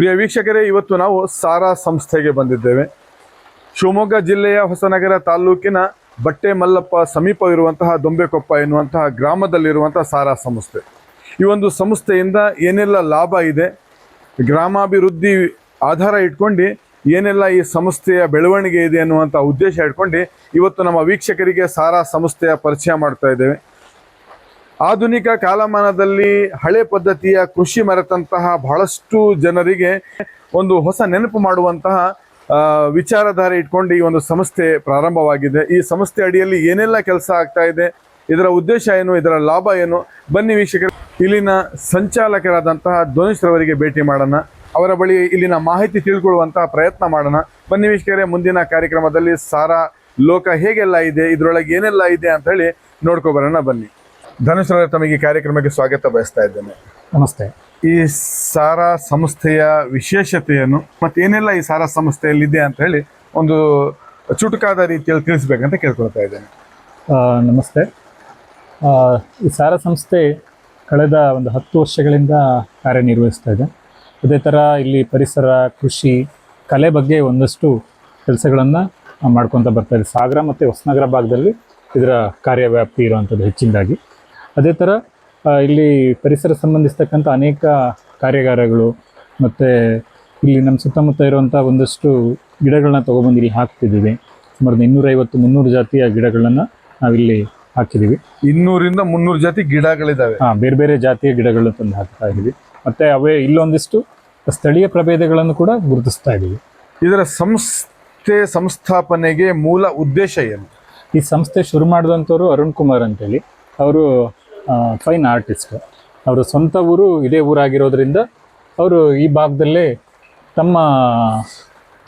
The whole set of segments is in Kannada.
ಪ್ರಿಯ ವೀಕ್ಷಕರೇ, ಇವತ್ತು ನಾವು ಸಾರಾ ಸಂಸ್ಥೆಗೆ ಬಂದಿದ್ದೇವೆ. ಶಿವಮೊಗ್ಗ ಜಿಲ್ಲೆಯ ಹೊಸನಗರ ತಾಲೂಕಿನ ಬಟ್ಟೆ ಮಲ್ಲಪ್ಪ ಸಮೀಪವಿರುವಂತಹ ದೊಂಬೆಕೊಪ್ಪ ಎನ್ನುವಂತಹ ಗ್ರಾಮದಲ್ಲಿರುವಂತಹ ಸಾರಾ ಸಂಸ್ಥೆ. ಈ ಒಂದು ಸಂಸ್ಥೆಯಿಂದ ಏನೆಲ್ಲ ಲಾಭ ಇದೆ, ಗ್ರಾಮಾಭಿವೃದ್ಧಿ ಆಧಾರ ಇಟ್ಕೊಂಡು ಏನೆಲ್ಲ ಈ ಸಂಸ್ಥೆಯ ಬೆಳವಣಿಗೆ ಇದೆ ಅನ್ನುವಂಥ ಉದ್ದೇಶ ಇಟ್ಕೊಂಡು ಇವತ್ತು ನಮ್ಮ ವೀಕ್ಷಕರಿಗೆ ಸಾರಾ ಸಂಸ್ಥೆಯ ಪರಿಚಯ ಮಾಡ್ತಾ ಇದ್ದೇವೆ. ಆಧುನಿಕ ಕಾಲಮಾನದಲ್ಲಿ ಹಳೆ ಪದ್ಧತಿಯ ಕೃಷಿ ಮರೆತಂತಹ ಬಹಳಷ್ಟು ಜನರಿಗೆ ಒಂದು ಹೊಸ ನೆನಪು ಮಾಡುವಂತಹ ವಿಚಾರಧಾರೆ ಇಟ್ಕೊಂಡು ಈ ಒಂದು ಸಂಸ್ಥೆ ಪ್ರಾರಂಭವಾಗಿದೆ. ಈ ಸಂಸ್ಥೆ ಅಡಿಯಲ್ಲಿ ಏನೆಲ್ಲ ಕೆಲಸ ಆಗ್ತಾ ಇದೆ, ಇದರ ಉದ್ದೇಶ ಏನು, ಇದರ ಲಾಭ ಏನು, ಬನ್ನಿ ವೀಕ್ಷಕರು. ಇಲ್ಲಿನ ಸಂಚಾಲಕರಾದಂತಹ ಧ್ವನಿಶ್ರವರಿಗೆ ಭೇಟಿ ಮಾಡೋಣ. ಅವರ ಬಳಿ ಇಲ್ಲಿನ ಮಾಹಿತಿ ತಿಳ್ಕೊಳ್ಳುವಂತಹ ಪ್ರಯತ್ನ ಮಾಡೋಣ. ಬನ್ನಿ ವೀಕ್ಷಕರೇ, ಮುಂದಿನ ಕಾರ್ಯಕ್ರಮದಲ್ಲಿ ಸಾರಾ ಲೋಕ ಹೇಗೆಲ್ಲ ಇದೆ, ಇದರೊಳಗೆ ಏನೆಲ್ಲ ಇದೆ ಅಂತ ಹೇಳಿ ನೋಡ್ಕೊ ಬರೋಣ ಬನ್ನಿ. ಧನುಷ್ ರವರೇ, ತಮಗೆ ಈ ಕಾರ್ಯಕ್ರಮಕ್ಕೆ ಸ್ವಾಗತ ಬಯಸ್ತಾ ಇದ್ದೇನೆ. ನಮಸ್ತೆ. ಈ ಸಾರಾ ಸಂಸ್ಥೆಯ ವಿಶೇಷತೆಯನ್ನು ಮತ್ತೆ ಏನೆಲ್ಲ ಈ ಸಾರಾ ಸಂಸ್ಥೆಯಲ್ಲಿ ಇದೆ ಅಂತ ಹೇಳಿ ಒಂದು ಚುಟುಕಾದ ರೀತಿಯಲ್ಲಿ ತಿಳಿಸ್ಬೇಕಂತ ಕೇಳ್ಕೊಳ್ತಾ ಇದ್ದೇನೆ. ನಮಸ್ತೆ. ಈ ಸಾರ ಸಂಸ್ಥೆ ಕಳೆದ ಒಂದು ಹತ್ತು ವರ್ಷಗಳಿಂದ ಕಾರ್ಯನಿರ್ವಹಿಸ್ತಾ ಇದೆ. ಅದೇ ಥರ ಇಲ್ಲಿ ಪರಿಸರ ಕೃಷಿ ಕಲೆ ಬಗ್ಗೆ ಒಂದಷ್ಟು ಕೆಲಸಗಳನ್ನು ಮಾಡ್ಕೊತ ಬರ್ತಾ ಇದೆ. ಸಾಗರ ಮತ್ತು ಹೊಸನಗರ ಭಾಗದಲ್ಲಿ ಇದರ ಕಾರ್ಯವ್ಯಾಪ್ತಿ ಇರುವಂಥದ್ದು ಹೆಚ್ಚಿನದಾಗಿ. ಅದೇ ಥರ ಇಲ್ಲಿ ಪರಿಸರ ಸಂಬಂಧಿಸ್ತಕ್ಕಂಥ ಅನೇಕ ಕಾರ್ಯಾಗಾರಗಳು ಮತ್ತು ಇಲ್ಲಿ ನಮ್ಮ ಸುತ್ತಮುತ್ತ ಇರುವಂಥ ಒಂದಷ್ಟು ಗಿಡಗಳನ್ನ ತೊಗೊಬಂದು ಇಲ್ಲಿ ಹಾಕ್ತಿದ್ದೀವಿ. ಸುಮಾರು ಇನ್ನೂರೈವತ್ತು ಮುನ್ನೂರು ಜಾತಿಯ ಗಿಡಗಳನ್ನು ನಾವಿಲ್ಲಿ ಹಾಕಿದ್ದೀವಿ. ಇನ್ನೂರಿಂದ ಮುನ್ನೂರು ಜಾತಿ ಗಿಡಗಳಿದ್ದಾವೆ ಹಾಂ ಬೇರೆ ಬೇರೆ ಜಾತಿಯ ಗಿಡಗಳನ್ನು ತಂದು ಹಾಕ್ತಾ ಇದ್ದೀವಿ. ಮತ್ತು ಅವೇ ಇಲ್ಲೊಂದಿಷ್ಟು ಸ್ಥಳೀಯ ಪ್ರಭೇದಗಳನ್ನು ಕೂಡ ಗುರುತಿಸ್ತಾ ಇದ್ದೀವಿ. ಇದರ ಸಂಸ್ಥೆ ಸಂಸ್ಥಾಪನೆಗೆ ಮೂಲ ಉದ್ದೇಶ ಏನು? ಈ ಸಂಸ್ಥೆ ಶುರು ಮಾಡಿದಂಥವ್ರು ಅರುಣ್ ಕುಮಾರ್ ಅಂತೇಳಿ. ಅವರು ಫೈನ್ ಆರ್ಟಿಸ್ಟ್ ಅವರು ಸ್ವಂತ ಊರು ಇದೇ ಊರಾಗಿರೋದ್ರಿಂದ ಅವರು ಈ ಭಾಗದಲ್ಲೇ ತಮ್ಮ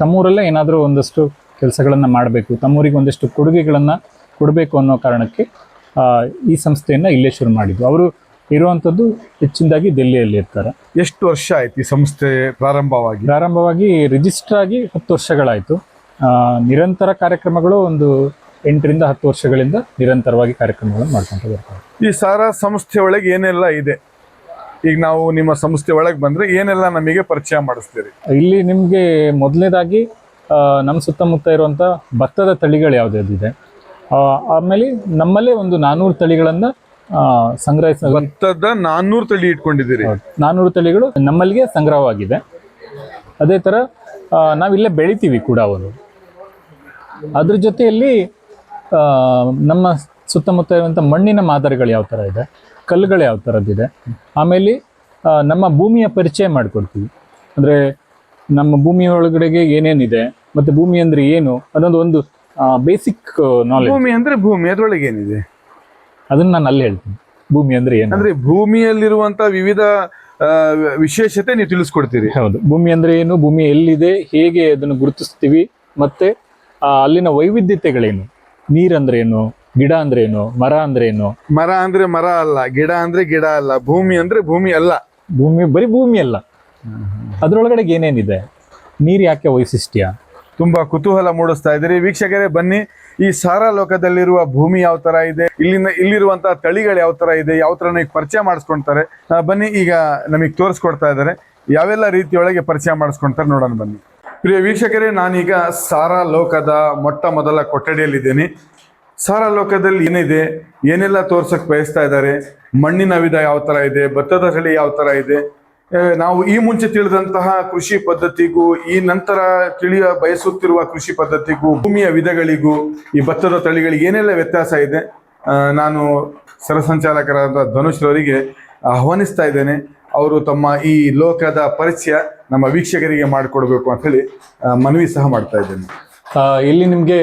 ತಮ್ಮೂರಲ್ಲೇ ಏನಾದರೂ ಒಂದಷ್ಟು ಕೆಲಸಗಳನ್ನು ಮಾಡಬೇಕು. ತಮ್ಮೂರಿಗೆ ಒಂದಷ್ಟು ಕೊಡುಗೆಗಳನ್ನು ಕೊಡಬೇಕು ಅನ್ನೋ ಕಾರಣಕ್ಕೆ ಈ ಸಂಸ್ಥೆಯನ್ನು ಇಲ್ಲೇ ಶುರು ಮಾಡಿದ್ದು ಅವರು ಇರುವಂಥದ್ದು ಹೆಚ್ಚಿನದಾಗಿ ದೆಹಲಿಯಲ್ಲಿ ಇರ್ತಾರೆ. ಎಷ್ಟು ವರ್ಷ ಆಯ್ತು ಈ ಸಂಸ್ಥೆ ಪ್ರಾರಂಭವಾಗಿ? ಪ್ರಾರಂಭವಾಗಿ ರಿಜಿಸ್ಟರ್ ಆಗಿ ಹತ್ತು ವರ್ಷಗಳಾಯಿತು. ನಿರಂತರ ಕಾರ್ಯಕ್ರಮಗಳು ಒಂದು ಎಂಟರಿಂದ ಹತ್ತು ವರ್ಷಗಳಿಂದ ನಿರಂತರವಾಗಿ ಕಾರ್ಯಕ್ರಮಗಳನ್ನು ಮಾಡ್ಕೊಂತ ಬರ್ತಾರೆ. ಈ ಸಾರಾ ಸಂಸ್ಥೆ ಒಳಗೆ ಏನೆಲ್ಲ ಇದೆ? ಈಗ ನಾವು ನಿಮ್ಮ ಸಂಸ್ಥೆ ಒಳಗೆ ಬಂದರೆ ಏನೆಲ್ಲ ನಮಗೆ ಪರಿಚಯ ಮಾಡಿಸ್ತೀರಿ? ಇಲ್ಲಿ ನಿಮಗೆ ಮೊದಲನೇದಾಗಿ ನಮ್ಮ ಸುತ್ತಮುತ್ತ ಇರುವಂಥ ಭತ್ತದ ತಳಿಗಳು ಯಾವುದ್ಯಾವ್ದು ಇದೆ ಆಮೇಲೆ ನಮ್ಮಲ್ಲೇ ಒಂದು ನಾನ್ನೂರು ತಳಿಗಳನ್ನು ಸಂಗ್ರಹಿಸ ಭತ್ತದ ನಾನ್ನೂರು ತಳಿ ಇಟ್ಕೊಂಡಿದ್ದೀರಿ. ನಾನ್ನೂರು ತಳಿಗಳು ನಮ್ಮಲ್ಲಿಗೆ ಸಂಗ್ರಹವಾಗಿದೆ. ಅದೇ ಥರ ನಾವಿಲ್ಲೇ ಬೆಳಿತೀವಿ ಕೂಡ ಅವರು. ಅದ್ರ ಜೊತೆಯಲ್ಲಿ ನಮ್ಮ ಸುತ್ತಮುತ್ತ ಇರುವಂಥ ಮಣ್ಣಿನ ಮಾದರಿಗಳು ಯಾವ ಥರ ಇದೆ ಕಲ್ಲುಗಳು ಯಾವ ಥರದ್ದಿದೆ ಆಮೇಲೆ ನಮ್ಮ ಭೂಮಿಯ ಪರಿಚಯ ಮಾಡಿಕೊಡ್ತೀವಿ. ಅಂದರೆ ನಮ್ಮ ಭೂಮಿಯ ಒಳಗಡೆಗೆ ಏನೇನಿದೆ ಮತ್ತು ಭೂಮಿ ಅಂದರೆ ಏನು ಅನ್ನೋದು ಒಂದು ಬೇಸಿಕ್ ನಾಲೆಜ್ ಭೂಮಿ ಅಂದ್ರೆ ಭೂಮಿ ಅದರೊಳಗೆ ಏನಿದೆ? ಅದನ್ನ ನಾನು ಅಲ್ಲಿ ಹೇಳ್ತೀನಿ. ಭೂಮಿ ಅಂದರೆ ಏನು? ಅಂದ್ರೆ ಭೂಮಿಯಲ್ಲಿರುವಂಥ ವಿವಿಧ ವಿಶೇಷತೆ ನೀವು ತಿಳಿಸ್ಕೊಡ್ತೀರಿ. ಹೌದು. ಭೂಮಿ ಅಂದ್ರೆ ಏನು? ಭೂಮಿ ಎಲ್ಲಿದೆ? ಹೇಗೆ ಅದನ್ನು ಗುರುತಿಸ್ತೀವಿ? ಮತ್ತೆ ಅಲ್ಲಿನ ವೈವಿಧ್ಯತೆಗಳೇನು? ನೀರಂದ್ರೆ ಏನು? ಗಿಡ ಅಂದ್ರೆ ಏನು? ಮರ ಅಂದ್ರೆ ಏನು? ಮರ ಅಂದ್ರೆ ಮರ ಅಲ್ಲ ಗಿಡ ಅಂದ್ರೆ ಗಿಡ ಅಲ್ಲ ಭೂಮಿ ಅಂದ್ರೆ ಭೂಮಿ ಅಲ್ಲ. ಭೂಮಿ ಬರೀ ಭೂಮಿ ಅಲ್ಲ. ಅದ್ರೊಳಗಡೆ ಏನೇನಿದೆ? ನೀರು ಯಾಕೆ ವೈಶಿಷ್ಟ್ಯ? ತುಂಬಾ ಕುತೂಹಲ ಮೂಡಿಸ್ತಾ ಇದ್ದೀರಿ. ವೀಕ್ಷಕರೇ ಬನ್ನಿ. ಈ ಸಾರ ಲೋಕದಲ್ಲಿರುವ ಭೂಮಿ ಯಾವ ತರ ಇದೆ? ಇಲ್ಲಿಂದ ಇಲ್ಲಿರುವಂತಹ ತಳಿಗಳು ಯಾವ ತರ ಇದೆ? ಯಾವ ತರ ನಮಗೆ ಪರಿಚಯ ಮಾಡಿಸ್ಕೊಂತಾರೆ? ಬನ್ನಿ ಈಗ ನಮಗೆ ತೋರಿಸ್ಕೊಡ್ತಾ ಇದ್ದಾರೆ. ಯಾವೆಲ್ಲ ರೀತಿಯೊಳಗೆ ಪರಿಚಯ ಮಾಡಿಸ್ಕೊಂತಾರೆ ನೋಡೋಣ ಬನ್ನಿ. ಪ್ರಿಯ ವೀಕ್ಷಕರೇ ನಾನೀಗ ಸಾರಾ ಲೋಕದ ಮೊಟ್ಟ ಮೊದಲ ಕೊಠಡಿಯಲ್ಲಿದ್ದೇನೆ. ಸಾರಾ ಲೋಕದಲ್ಲಿ ಏನಿದೆ, ಏನೆಲ್ಲ ತೋರ್ಸಕ್ ಬಯಸ್ತಾ ಇದ್ದಾರೆ, ಮಣ್ಣಿನ ವಿಧ ಯಾವ ತರ ಇದೆ, ಭತ್ತದ ತಳಿ ಯಾವ ತರ ಇದೆ ನಾವು ಈ ಮುಂಚೆ ತಿಳಿದಂತಹ ಕೃಷಿ ಪದ್ಧತಿಗೂ, ಈ ನಂತರ ತಿಳಿಯ ಬಯಸುತ್ತಿರುವ ಕೃಷಿ ಪದ್ಧತಿಗೂ, ಭೂಮಿಯ ವಿಧಗಳಿಗೂ, ಈ ಭತ್ತದ ತಳಿಗಳಿಗೆ ಏನೆಲ್ಲ ವ್ಯತ್ಯಾಸ ಇದೆ ನಾನು ಸರಸಂಚಾಲಕರಾದ ಧನುಷ್ ರವರಿಗೆ ಆಹ್ವಾನಿಸ್ತಾ ಇದ್ದೇನೆ. ಅವರು ತಮ್ಮ ಈ ಲೋಕದ ಪರಿಚಯ ನಮ್ಮ ವೀಕ್ಷಕರಿಗೆ ಮಾಡಿಕೊಡ್ಬೇಕು ಅಂತ ಹೇಳಿ ಮನವಿ ಸಹ ಮಾಡ್ತಾ ಇದ್ದೇನೆ. ಇಲ್ಲಿ ನಿಮಗೆ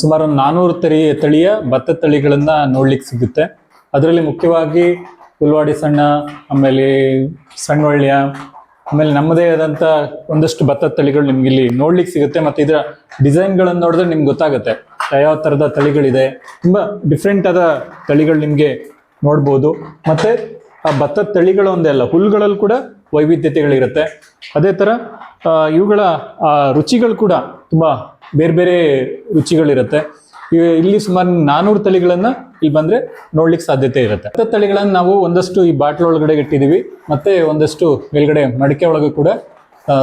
ಸುಮಾರು ಒಂದು ನಾನ್ನೂರು ತಳಿ ತಳಿಯ ಭತ್ತ ತಳಿಗಳನ್ನ ನೋಡ್ಲಿಕ್ಕೆ ಸಿಗುತ್ತೆ. ಅದರಲ್ಲಿ ಮುಖ್ಯವಾಗಿ ಉಲ್ವಾಡಿ ಸಣ್ಣ, ಆಮೇಲೆ ಸಣ್ಣವಳ್ಳಿಯ ಆಮೇಲೆ ನಮ್ಮದೇ ಆದಂಥ ಒಂದಷ್ಟು ಭತ್ತ ತಳಿಗಳು ನಿಮ್ಗೆ ಇಲ್ಲಿ ನೋಡ್ಲಿಕ್ಕೆ ಸಿಗುತ್ತೆ ಮತ್ತು ಇದರ ಡಿಸೈನ್ಗಳನ್ನು ನೋಡಿದ್ರೆ ನಿಮ್ಗೆ ಗೊತ್ತಾಗುತ್ತೆ. ಯಾವ ಥರದ ತಳಿಗಳಿದೆ. ತುಂಬ ಡಿಫ್ರೆಂಟ್ ಆದ ತಳಿಗಳು ನಿಮಗೆ ನೋಡ್ಬೋದು. ಮತ್ತು ಆ ಭತ್ತದ ತಳಿಗಳು ಒಂದೇ ಅಲ್ಲ ಹುಲ್ಲುಗಳಲ್ಲಿ ಕೂಡ ವೈವಿಧ್ಯತೆಗಳಿರುತ್ತೆ. ಅದೇ ಥರ ಇವುಗಳ ರುಚಿಗಳು ಕೂಡ ತುಂಬ ಬೇರೆ ಬೇರೆ ರುಚಿಗಳಿರುತ್ತೆ. ಇಲ್ಲಿ ಸುಮಾರು ನಾನೂರು ತಳಿಗಳನ್ನ ಇಲ್ಲಿ ಬಂದ್ರೆ ನೋಡ್ಲಿಕ್ಕೆ ಸಾಧ್ಯತೆ ಇರುತ್ತೆ. ಹತ್ತು ತಳಿಗಳನ್ನ ನಾವು ಒಂದಷ್ಟು ಈ ಬಾಟ್ಲ್ ಒಳಗಡೆ ಇಟ್ಟಿದ್ದೀವಿ. ಮತ್ತೆ ಒಂದಷ್ಟು ಮೇಲ್ಗಡೆ ಮಡಿಕೆ ಒಳಗೆ ಕೂಡ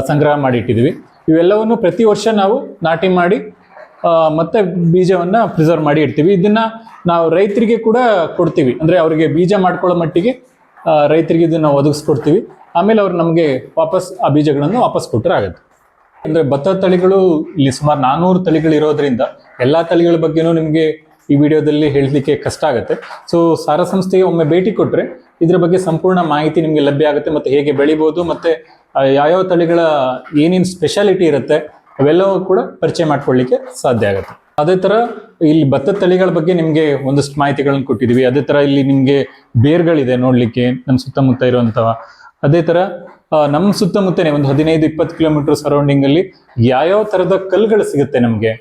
ಸಂಗ್ರಹ ಮಾಡಿ ಇಟ್ಟಿದೀವಿ ಇವೆಲ್ಲವನ್ನು ಪ್ರತಿ ವರ್ಷ ನಾವು ನಾಟಿ ಮಾಡಿ ಮತ್ತೆ ಬೀಜವನ್ನ ಪ್ರಿಸರ್ವ್ ಮಾಡಿ ಇಡ್ತೀವಿ. ಇದನ್ನ ನಾವು ರೈತರಿಗೆ ಕೂಡ ಕೊಡ್ತೀವಿ. ಅಂದ್ರೆ ಅವರಿಗೆ ಬೀಜ ಮಾಡ್ಕೊಳ್ಳೋ ಮಟ್ಟಿಗೆ ರೈತರಿಗೆ ಇದನ್ನ ಒದಗಿಸ್ಕೊಡ್ತೀವಿ. ಆಮೇಲೆ ಅವ್ರು ನಮಗೆ ವಾಪಸ್ ಆ ಬೀಜಗಳನ್ನು ವಾಪಸ್ ಕೊಟ್ಟರೆ ಆಗುತ್ತೆ. ಅಂದ್ರೆ ಭತ್ತ ತಳಿಗಳು ಇಲ್ಲಿ ಸುಮಾರು ನಾನೂರು ತಳಿಗಳು ಇರೋದ್ರಿಂದ ಎಲ್ಲಾ ತಳಿಗಳ ಬಗ್ಗೆನೂ ನಿಮಗೆ ಈ ವಿಡಿಯೋದಲ್ಲಿ ಹೇಳಲಿಕ್ಕೆ ಕಷ್ಟ ಆಗುತ್ತೆ. ಸೊ ಸಾರ ಸಂಸ್ಥೆಗೆ ಒಮ್ಮೆ ಭೇಟಿ ಕೊಟ್ಟರೆ ಇದ್ರ ಬಗ್ಗೆ ಸಂಪೂರ್ಣ ಮಾಹಿತಿ ನಿಮಗೆ ಲಭ್ಯ ಆಗುತ್ತೆ ಮತ್ತೆ ಹೇಗೆ ಬೆಳಿಬೋದು ಮತ್ತೆ ಯಾವ್ಯಾವ ತಳಿಗಳ ಏನೇನು ಸ್ಪೆಷಾಲಿಟಿ ಇರುತ್ತೆ ಅವೆಲ್ಲವೂ ಕೂಡ ಪರಿಚಯ ಮಾಡ್ಕೊಳ್ಳಿಕ್ಕೆ ಸಾಧ್ಯ ಆಗುತ್ತೆ. ಅದೇ ತರ ಇಲ್ಲಿ ಭತ್ತದ ತಳಿಗಳ ಬಗ್ಗೆ ನಿಮಗೆ ಒಂದಷ್ಟು ಮಾಹಿತಿಗಳನ್ನು ಕೊಟ್ಟಿದೀವಿ. ಅದೇ ತರ ಇಲ್ಲಿ ನಿಮಗೆ ಬೇರ್ಗಳಿದೆ ನೋಡ್ಲಿಕ್ಕೆ ನಮ್ಮ ಸುತ್ತಮುತ್ತ ಇರುವಂತವ ಅದೇ ತರ ನಮ್ಮ ಸುತ್ತಮುತ್ತನೇ ಒಂದು ಹದಿನೈದು, ಇಪ್ಪತ್ತು ಕಿಲೋಮೀಟರ್ ಸರೌಂಡಿಂಗ್ ಅಲ್ಲಿ ಯಾವ್ಯಾವ ತರದ ಕಲ್ಲುಗಳು ಸಿಗುತ್ತೆ ನಮಗೆ?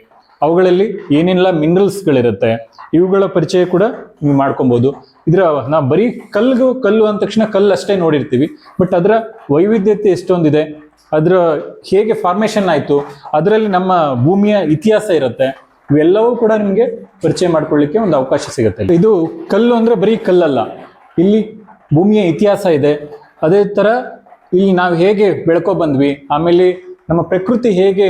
ಅವುಗಳಲ್ಲಿ ಏನೆಲ್ಲ ಮಿನರಲ್ಸ್ಗಳಿರುತ್ತೆ ಇವುಗಳ ಪರಿಚಯ ಕೂಡ ನೀವು ಮಾಡ್ಕೊಬಹುದು ಇದರ, ನಾವು ಬರೀ ಕಲ್ಲು ಕಲ್ಲು ಅಂದ ತಕ್ಷಣ ಕಲ್ಲು ಅಷ್ಟೇ ನೋಡಿರ್ತೀವಿ. ಬಟ್ ಅದರ ವೈವಿಧ್ಯತೆ ಎಷ್ಟೊಂದಿದೆ, ಅದರ ಹೇಗೆ ಫಾರ್ಮೇಷನ್ ಆಯ್ತು, ಅದರಲ್ಲಿ ನಮ್ಮ ಭೂಮಿಯ ಇತಿಹಾಸ ಇರುತ್ತೆ. ಇವೆಲ್ಲವೂ ಕೂಡ ನಿಮಗೆ ಪರಿಚಯ ಮಾಡ್ಕೊಳ್ಳಿಕ್ಕೆ ಒಂದು ಅವಕಾಶ ಸಿಗುತ್ತೆ ಇದು ಕಲ್ಲು ಅಂದರೆ ಬರೀ ಕಲ್ಲಲ್ಲ. ಇಲ್ಲಿ ಭೂಮಿಯ ಇತಿಹಾಸ ಇದೆ. ಅದೇ ಥರ ಇಲ್ಲಿ ನಾವು ಹೇಗೆ ಬೆಳ್ಕೊ ಬಂದ್ವಿ, ಆಮೇಲೆ ನಮ್ಮ ಪ್ರಕೃತಿ ಹೇಗೆ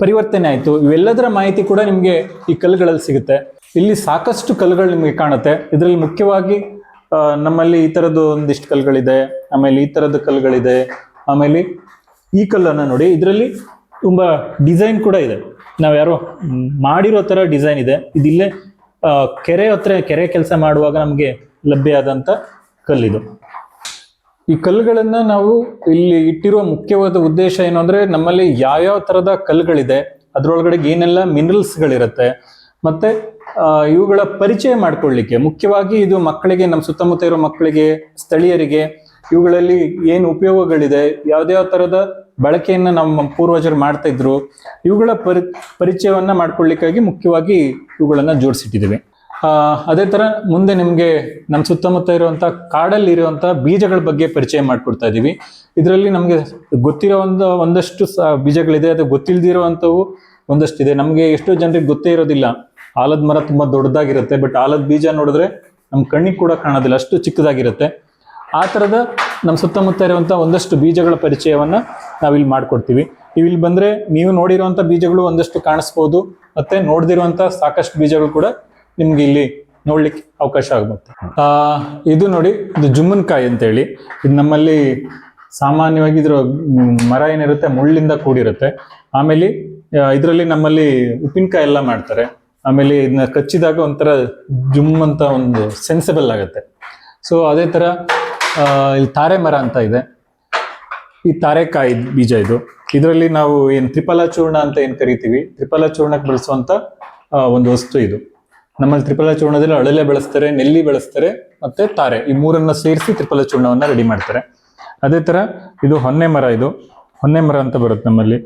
ಪರಿವರ್ತನೆ ಆಯಿತು, ಇವೆಲ್ಲದರ ಮಾಹಿತಿ ಕೂಡ ನಿಮಗೆ ಈ ಕಲ್ಲುಗಳಲ್ಲಿ ಸಿಗುತ್ತೆ. ಇಲ್ಲಿ ಸಾಕಷ್ಟು ಕಲ್ಲುಗಳು ನಿಮಗೆ ಕಾಣುತ್ತೆ. ಇದರಲ್ಲಿ ಮುಖ್ಯವಾಗಿ ನಮ್ಮಲ್ಲಿ ಈ ಥರದ್ದು ಒಂದಿಷ್ಟು ಕಲ್ಲುಗಳಿದೆ, ಆಮೇಲೆ ಈ ಥರದ ಕಲ್ಲುಗಳಿದೆ, ಆಮೇಲೆ ಈ ಕಲ್ಲನ್ನು ನೋಡಿ. ಇದರಲ್ಲಿ ತುಂಬ ಡಿಸೈನ್ ಕೂಡ ಇದೆ. ನಾವು ಯಾರೋ ಮಾಡಿರೋ ತರ ಡಿಸೈನ್ ಇದೆ. ಇದಿಲ್ಲೇ ಕೆರೆ ಹತ್ರ ಕೆರೆ ಕೆಲಸ ಮಾಡುವಾಗ ನಮಗೆ ಲಭ್ಯ ಆದಂಥ ಕಲ್ಲಿದು. ಈ ಕಲ್ಲುಗಳನ್ನ ನಾವು ಇಲ್ಲಿ ಇಟ್ಟಿರುವ ಮುಖ್ಯವಾದ ಉದ್ದೇಶ ಏನು ಅಂದ್ರೆ ನಮ್ಮಲ್ಲಿ ಯಾವ್ಯಾವ ತರದ ಕಲ್ಲುಗಳಿದೆ, ಅದ್ರೊಳಗಡೆ ಏನೆಲ್ಲ ಮಿನರಲ್ಸ್ಗಳಿರುತ್ತೆ ಮತ್ತೆ ಇವುಗಳ ಪರಿಚಯ ಮಾಡ್ಕೊಳ್ಳಿಕ್ಕೆ ಮುಖ್ಯವಾಗಿ ಇದು ಮಕ್ಕಳಿಗೆ ನಮ್ಮ ಸುತ್ತಮುತ್ತ ಇರೋ ಮಕ್ಕಳಿಗೆ, ಸ್ಥಳೀಯರಿಗೆ, ಇವುಗಳಲ್ಲಿ ಏನು ಉಪಯೋಗಗಳಿದೆ, ಯಾವ್ದ್ಯಾವ ತರದ ಬಳಕೆಯನ್ನ ನಮ್ಮ ಪೂರ್ವಜರು ಮಾಡ್ತಾ ಇದ್ರು, ಇವುಗಳ ಪರಿ, ಪರಿಚಯವನ್ನ ಮಾಡ್ಕೊಳ್ಳಿಕ್ಕಾಗಿ ಮುಖ್ಯವಾಗಿ ಇವುಗಳನ್ನು ಜೋಡಿಸಿಟ್ಟಿದ್ದೀವಿ. ಅದೇ ತರ ಮುಂದೆ ನಿಮಗೆ ನಮ್ಮ ಸುತ್ತಮುತ್ತ ಇರುವಂಥ ಕಾಡಲ್ಲಿ ಇರುವಂತ ಬೀಜಗಳ ಬಗ್ಗೆ ಪರಿಚಯ ಮಾಡಿಕೊಡ್ತಾ ಇದೀವಿ ಇದರಲ್ಲಿ ನಮಗೆ ಗೊತ್ತಿರೋ ಒಂದು, ಒಂದಷ್ಟು ಬೀಜಗಳಿದೆ. ಅದು ಗೊತ್ತಿಲ್ದಿರುವಂತವು ಒಂದಷ್ಟು ಇದೆ ನಮ್ಗೆ ಎಷ್ಟೋ ಜನರಿಗೆ ಗೊತ್ತೇ ಇರೋದಿಲ್ಲ. ಆಲದ ಮರ ತುಂಬ ದೊಡ್ಡದಾಗಿರುತ್ತೆ, ಬಟ್ ಆಲದ ಬೀಜ ನೋಡಿದ್ರೆ ನಮ್ಮ ಕಣ್ಣಿಗೆ ಕೂಡ ಕಾಣೋದಿಲ್ಲ. ಅಷ್ಟು ಚಿಕ್ಕದಾಗಿರುತ್ತೆ. ಆ ಥರದ ನಮ್ಮ ಸುತ್ತಮುತ್ತ ಇರುವಂಥ ಒಂದಷ್ಟು ಬೀಜಗಳ ಪರಿಚಯವನ್ನು ನಾವಿಲ್ಲಿ ಮಾಡಿಕೊಡ್ತೀವಿ. ಇಲ್ಲಿ ಬಂದ್ರೆ ನೀವು ನೋಡಿರುವಂಥ ಬೀಜಗಳು ಒಂದಷ್ಟು ಕಾಣಿಸ್ಬೋದು ಮತ್ತು ನೋಡ್ದಿರುವಂಥ ಸಾಕಷ್ಟು ಬೀಜಗಳು ಕೂಡ ನಿಮ್ಗೆ ಇಲ್ಲಿ ನೋಡ್ಲಿಕ್ಕೆ ಅವಕಾಶ ಆಗುತ್ತೆ. ಇದು ನೋಡಿ ಇದು ಜುಮ್ಮನ್ಕಾಯಿ ಅಂತೇಳಿ. ಇದು ನಮ್ಮಲ್ಲಿ ಸಾಮಾನ್ಯವಾಗಿ ಇದ್ರ ಮರ ಏನಿರುತ್ತೆ ಮುಳ್ಳಿಂದ ಕೂಡಿರುತ್ತೆ. ಆಮೇಲೆ ಇದರಲ್ಲಿ ನಮ್ಮಲ್ಲಿ ಉಪ್ಪಿನಕಾಯಿ ಎಲ್ಲ ಮಾಡ್ತಾರೆ. ಆಮೇಲೆ ಇದನ್ನ ಕಚ್ಚಿದಾಗ ಒಂಥರ ಜುಮ್ ಅಂತ ಒಂದು ಸೆನ್ಸಿಬಲ್ ಆಗುತ್ತೆ. ಸೊ ಅದೇ ಆ, ಇಲ್ಲಿ ತಾರೆ ಮರ ಅಂತ ಇದೆ. ಈ ತಾರೆಕಾಯಿ ಬೀಜ ಇದು. ಇದರಲ್ಲಿ ನಾವು ಏನು ತ್ರಿಫಲ ಚೂರ್ಣ ಅಂತ ಏನು ಕರಿತೀವಿ? ತ್ರಿಪಲ ಚೂರ್ಣಕ್ಕೆ ಬಳಸುವಂತ ಒಂದು ವಸ್ತು ಇದು. ನಮ್ಮಲ್ಲಿ ತ್ರಿಫಲ ಚೂರ್ಣದಲ್ಲಿ ಅಳಲೆ ಬೆಳೆಸ್ತಾರೆ, ನೆಲ್ಲಿ ಬೆಳೆಸ್ತಾರೆ, ಮತ್ತೆ ತಾರೆ. ಈ ಮೂರನ್ನ ಸೇರಿಸಿ ತ್ರಿಫಲ ಚೂರ್ಣವನ್ನ ರೆಡಿ ಮಾಡ್ತಾರೆ. ಅದೇ ತರ ಇದು ಹೊನ್ನೆ ಮರ ಇದು. ಹೊನ್ನೆ ಮರ ಅಂತ ಬರುತ್ತೆ ನಮ್ಮಲ್ಲಿ.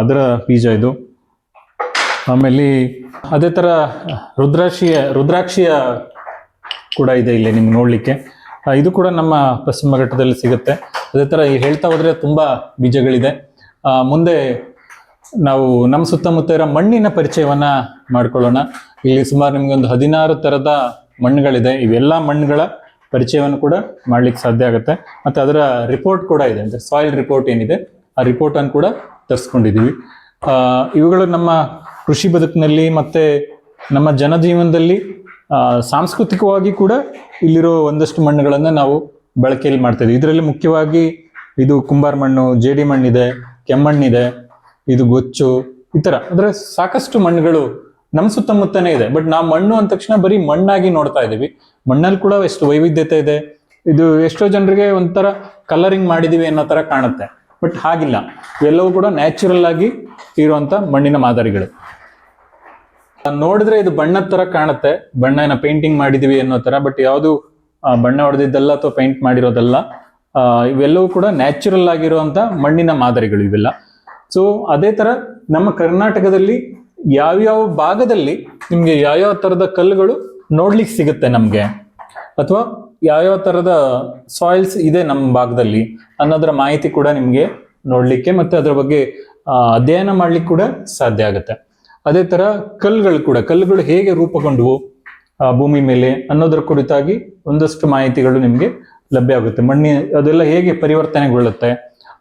ಅದರ ಬೀಜ ಇದು. ಆಮೇಲೆ ಅದೇ ತರ ರುದ್ರಾಕ್ಷಿಯ ರುದ್ರಾಕ್ಷಿಯ ಕೂಡ ಇದೆ ಇಲ್ಲಿ ನಿಮ್ಗೆ ನೋಡ್ಲಿಕ್ಕೆ. ಇದು ಕೂಡ ನಮ್ಮ ಪಶ್ಚಿಮ ಘಟ್ಟದಲ್ಲಿ ಸಿಗುತ್ತೆ. ಅದೇ ಈ ಹೇಳ್ತಾ ಹೋದ್ರೆ ತುಂಬಾ ಬೀಜಗಳಿದೆ. ಮುಂದೆ ನಾವು ನಮ್ಮ ಸುತ್ತಮುತ್ತ ಇರೋ ಮಣ್ಣಿನ ಪರಿಚಯವನ್ನ ಮಾಡ್ಕೊಳ್ಳೋಣ. ಇಲ್ಲಿ ಸುಮಾರು ನಿಮಗೆ ಒಂದು ಹದಿನಾರು ಥರದ ಮಣ್ಣುಗಳಿದೆ. ಇವೆಲ್ಲ ಮಣ್ಣುಗಳ ಪರಿಚಯವನ್ನು ಕೂಡ ಮಾಡ್ಲಿಕ್ಕೆ ಸಾಧ್ಯ ಆಗುತ್ತೆ. ಮತ್ತೆ ಅದರ ರಿಪೋರ್ಟ್ ಕೂಡ ಇದೆ. ಅಂದರೆ ಸಾಯಿಲ್ ರಿಪೋರ್ಟ್ ಏನಿದೆ ಆ ರಿಪೋರ್ಟ್ ಅನ್ನು ಕೂಡ ತರಿಸ್ಕೊಂಡಿದೀವಿ. ಆ, ಇವುಗಳು ನಮ್ಮ ಕೃಷಿ ಬದುಕಿನಲ್ಲಿ ಮತ್ತೆ ನಮ್ಮ ಜನಜೀವನದಲ್ಲಿ ಸಾಂಸ್ಕೃತಿಕವಾಗಿ ಕೂಡ ಇಲ್ಲಿರೋ ಒಂದಷ್ಟು ಮಣ್ಣುಗಳನ್ನು ನಾವು ಬಳಕೆಯಲ್ಲಿ ಮಾಡ್ತಾ ಇದ್ದೀವಿ. ಇದರಲ್ಲಿ ಮುಖ್ಯವಾಗಿ ಇದು ಕುಂಬಾರ ಮಣ್ಣು, ಜೇಡಿ ಮಣ್ಣಿದೆ, ಕೆಮ್ಮಣ್ಣಿದೆ, ಇದು ಗೊಚ್ಚು, ಈ ಥರ ಅಂದರೆ ಸಾಕಷ್ಟು ಮಣ್ಣುಗಳು ನಮ್ಮ ಸುತ್ತಮುತ್ತನೇ ಇದೆ. ಬಟ್ ನಾವು ಮಣ್ಣು ಅಂದ ತಕ್ಷಣ ಬರೀ ಮಣ್ಣಾಗಿ ನೋಡ್ತಾ ಇದೀವಿ ಮಣ್ಣಲ್ಲಿ ಕೂಡ ಎಷ್ಟು ವೈವಿಧ್ಯತೆ ಇದೆ. ಇದು ಎಷ್ಟೋ ಜನರಿಗೆ ಒಂಥರ ಕಲರಿಂಗ್ ಮಾಡಿದೀವಿ ಅನ್ನೋ ಥರ ಕಾಣುತ್ತೆ. ಬಟ್ ಹಾಗಿಲ್ಲ. ಎಲ್ಲವೂ ಕೂಡ ನ್ಯಾಚುರಲ್ ಆಗಿ ಇರುವಂತ ಮಣ್ಣಿನ ಮಾದರಿಗಳು. ನೋಡಿದ್ರೆ ಇದು ಬಣ್ಣದ ತರ ಕಾಣುತ್ತೆ. ಬಣ್ಣ ಏನ ಪೇಂಟಿಂಗ್ ಮಾಡಿದೀವಿ ಅನ್ನೋ ತರ ಬಟ್ ಯಾವುದು ಬಣ್ಣ ಹೊಡೆದಿದ್ದಲ್ಲ ಅಥವಾ ಪೇಂಟ್ ಮಾಡಿರೋದಲ್ಲ ಇವೆಲ್ಲವೂ ಕೂಡ ನ್ಯಾಚುರಲ್ ಆಗಿರುವಂತ ಮಣ್ಣಿನ ಮಾದರಿಗಳು ಇವೆಲ್ಲ. ಸೊ ಅದೇ ತರ ನಮ್ಮ ಕರ್ನಾಟಕದಲ್ಲಿ ಯಾವ್ಯಾವ ಭಾಗದಲ್ಲಿ ನಿಮ್ಗೆ ಯಾವ್ಯಾವ ತರದ ಕಲ್ಲುಗಳು ನೋಡ್ಲಿಕ್ಕೆ ಸಿಗುತ್ತೆ ನಮ್ಗೆ? ಅಥವಾ ಯಾವ್ಯಾವ ತರದ ಸಾಯಿಲ್ಸ್ ಇದೆ ನಮ್ಮ ಭಾಗದಲ್ಲಿ ಅನ್ನೋದರ ಮಾಹಿತಿ ಕೂಡ ನಿಮ್ಗೆ ನೋಡ್ಲಿಕ್ಕೆ ಮತ್ತೆ ಅದರ ಬಗ್ಗೆ ಅಧ್ಯಯನ ಮಾಡ್ಲಿಕ್ಕೆ ಕೂಡ ಸಾಧ್ಯ ಆಗುತ್ತೆ. ಅದೇ ತರ ಕಲ್ಲುಗಳು ಕೂಡ ಕಲ್ಲುಗಳು ಹೇಗೆ ರೂಪುಗೊಂಡವು ಭೂಮಿ ಮೇಲೆ ಅನ್ನೋದರ ಕುರಿತಾಗಿ ಒಂದಷ್ಟು ಮಾಹಿತಿಗಳು ನಿಮಗೆ ಲಭ್ಯ ಆಗುತ್ತೆ. ಮಣ್ಣಿ, ಅದೆಲ್ಲ ಹೇಗೆ ಪರಿವರ್ತನೆಗೊಳ್ಳುತ್ತೆ,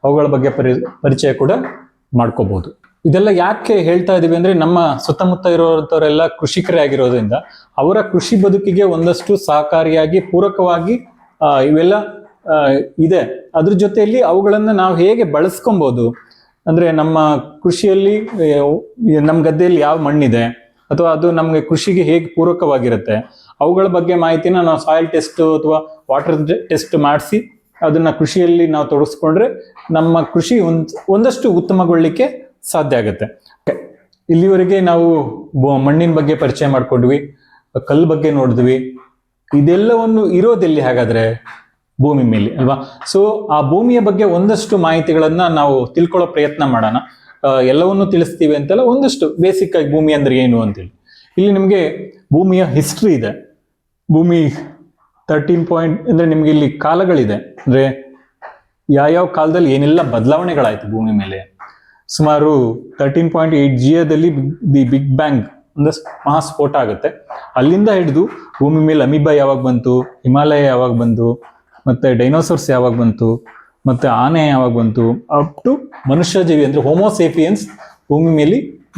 ಅವುಗಳ ಬಗ್ಗೆ ಪರಿ, ಪರಿಚಯ ಕೂಡ ಮಾಡ್ಕೋಬಹುದು ಇದೆಲ್ಲ ಯಾಕೆ ಹೇಳ್ತಾ ಇದೀವಿ ಅಂದ್ರೆ, ನಮ್ಮ ಸುತ್ತಮುತ್ತ ಇರುವಂತವರೆಲ್ಲ ಕೃಷಿಕರೇ ಆಗಿರೋದ್ರಿಂದ, ಅವರ ಕೃಷಿ ಬದುಕಿಗೆ ಒಂದಷ್ಟು ಸಹಕಾರಿಯಾಗಿ, ಪೂರಕವಾಗಿ ಇವೆಲ್ಲ ಇದೆ. ಅದ್ರ ಜೊತೆಯಲ್ಲಿ ಅವುಗಳನ್ನು ನಾವು ಹೇಗೆ ಬಳಸ್ಕೊಬಹುದು ಅಂದ್ರೆ ನಮ್ಮ ಕೃಷಿಯಲ್ಲಿ ನಮ್ಮ ಗದ್ದೆಯಲ್ಲಿ ಯಾವ ಮಣ್ಣಿದೆ, ಅಥವಾ ಅದು ನಮಗೆ ಕೃಷಿಗೆ ಹೇಗೆ ಪೂರಕವಾಗಿರುತ್ತೆ, ಅವುಗಳ ಬಗ್ಗೆ ಮಾಹಿತಿನ ನಾವು ಸಾಯಿಲ್ ಟೆಸ್ಟ್ ಅಥವಾ ವಾಟರ್ ಟೆಸ್ಟ್ ಮಾಡಿಸಿ ಅದನ್ನ ಕೃಷಿಯಲ್ಲಿ ನಾವು ತೊಡಗಿಸ್ಕೊಂಡ್ರೆ ನಮ್ಮ ಕೃಷಿ ಒಂದು, ಒಂದಷ್ಟು ಉತ್ತಮಗೊಳ್ಳಿಕ್ಕೆ ಸಾಧ್ಯ ಆಗುತ್ತೆ. ಇಲ್ಲಿವರೆಗೆ ನಾವು ಮಣ್ಣಿನ ಬಗ್ಗೆ ಪರಿಚಯ ಮಾಡ್ಕೊಂಡ್ವಿ, ಕಲ್ಲು ಬಗ್ಗೆ ನೋಡಿದ್ವಿ. ಇದೆಲ್ಲವನ್ನು ಇರೋದೆಲ್ಲಿ ಹಾಗಾದ್ರೆ? ಭೂಮಿ ಮೇಲೆ, ಅಲ್ವಾ? ಸೊ ಆ ಭೂಮಿಯ ಬಗ್ಗೆ ಒಂದಷ್ಟು ಮಾಹಿತಿಗಳನ್ನ ನಾವು ತಿಳ್ಕೊಳ್ಳೋ ಪ್ರಯತ್ನ ಮಾಡೋಣ. ಎಲ್ಲವನ್ನು ತಿಳಿಸ್ತೀವಿ ಅಂತೆಲ್ಲ, ಒಂದಷ್ಟು ಬೇಸಿಕ್ ಆಗಿ ಭೂಮಿ ಅಂದ್ರೆ ಏನು ಅಂತೇಳಿ. ಇಲ್ಲಿ ನಿಮಗೆ ಭೂಮಿಯ ಹಿಸ್ಟ್ರಿ ಇದೆ. ಭೂಮಿ ತರ್ಟೀನ್ ಪಾಯಿಂಟ್ ಅಂದ್ರೆ ನಿಮಗೆ ಇಲ್ಲಿ ಕಾಲಗಳಿದೆ. ಅಂದ್ರೆ ಯಾವ್ಯಾವ ಕಾಲದಲ್ಲಿ ಏನೆಲ್ಲ ಬದಲಾವಣೆಗಳಾಯಿತು ಭೂಮಿ ಮೇಲೆ? ಸುಮಾರು ತರ್ಟೀನ್ ಪಾಯಿಂಟ್ ಏಟ್ ಜಿಯದಲ್ಲಿ ದಿ ಬಿಗ್ ಬ್ಯಾಂಗ್ ಒಂದು ಮಹಾಸ್ಫೋಟ ಆಗುತ್ತೆ. ಅಲ್ಲಿಂದ ಹಿಡಿದು ಭೂಮಿ ಮೇಲೆ ಅಮೀಬಾ ಯಾವಾಗ ಬಂತು, ಹಿಮಾಲಯ ಯಾವಾಗ ಬಂತು ಮತ್ತೆ ಡೈನೋಸರ್ಸ್ ಯಾವಾಗ ಬಂತು, ಮತ್ತೆ ಆನೆ ಯಾವಾಗ ಬಂತು ಅಪ್ ಟು ಮನುಷ್ಯ ಜೀವಿ ಅಂದ್ರೆ ಹೋಮೋಸೇಫಿಯನ್ಸ್ ಭೂಮಿ ಮೇಲೆ